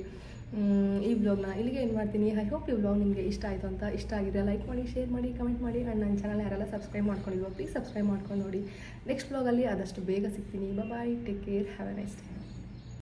ಈ ಬ್ಲಾಗ್ನ ಇಲ್ಲಿಗೆ ಏನು ಮಾಡ್ತೀನಿ. ಐ ಹೋಪ್ ಈ ಬ್ಲಾಗ್ ನಿಮಗೆ ಇಷ್ಟ ಆಯಿತು ಅಂತ. ಇಷ್ಟ ಆಗಿದೆ ಲೈಕ್ ಮಾಡಿ ಶೇರ್ ಮಾಡಿ ಕಮೆಂಟ್ ಮಾಡಿ ಆ್ಯಂಡ್ ನನ್ನ ಚಾನಲ್ ಯಾರೆಲ್ಲ ಸಬ್ಸ್ಕ್ರೈಬ್ ಮಾಡ್ಕೊಂಡಿಲ್ವೋ ಪ್ಲೀಸ್ ಸಬ್ಸ್ಕ್ರೈಬ್ ಮಾಡ್ಕೊಂಡು ನೋಡಿ. ನೆಕ್ಸ್ಟ್ ಬ್ಲಾಗಲ್ಲಿ ಆದಷ್ಟು ಬೇಗ ಸಿಗ್ತೀನಿ. Bye take care have a nice day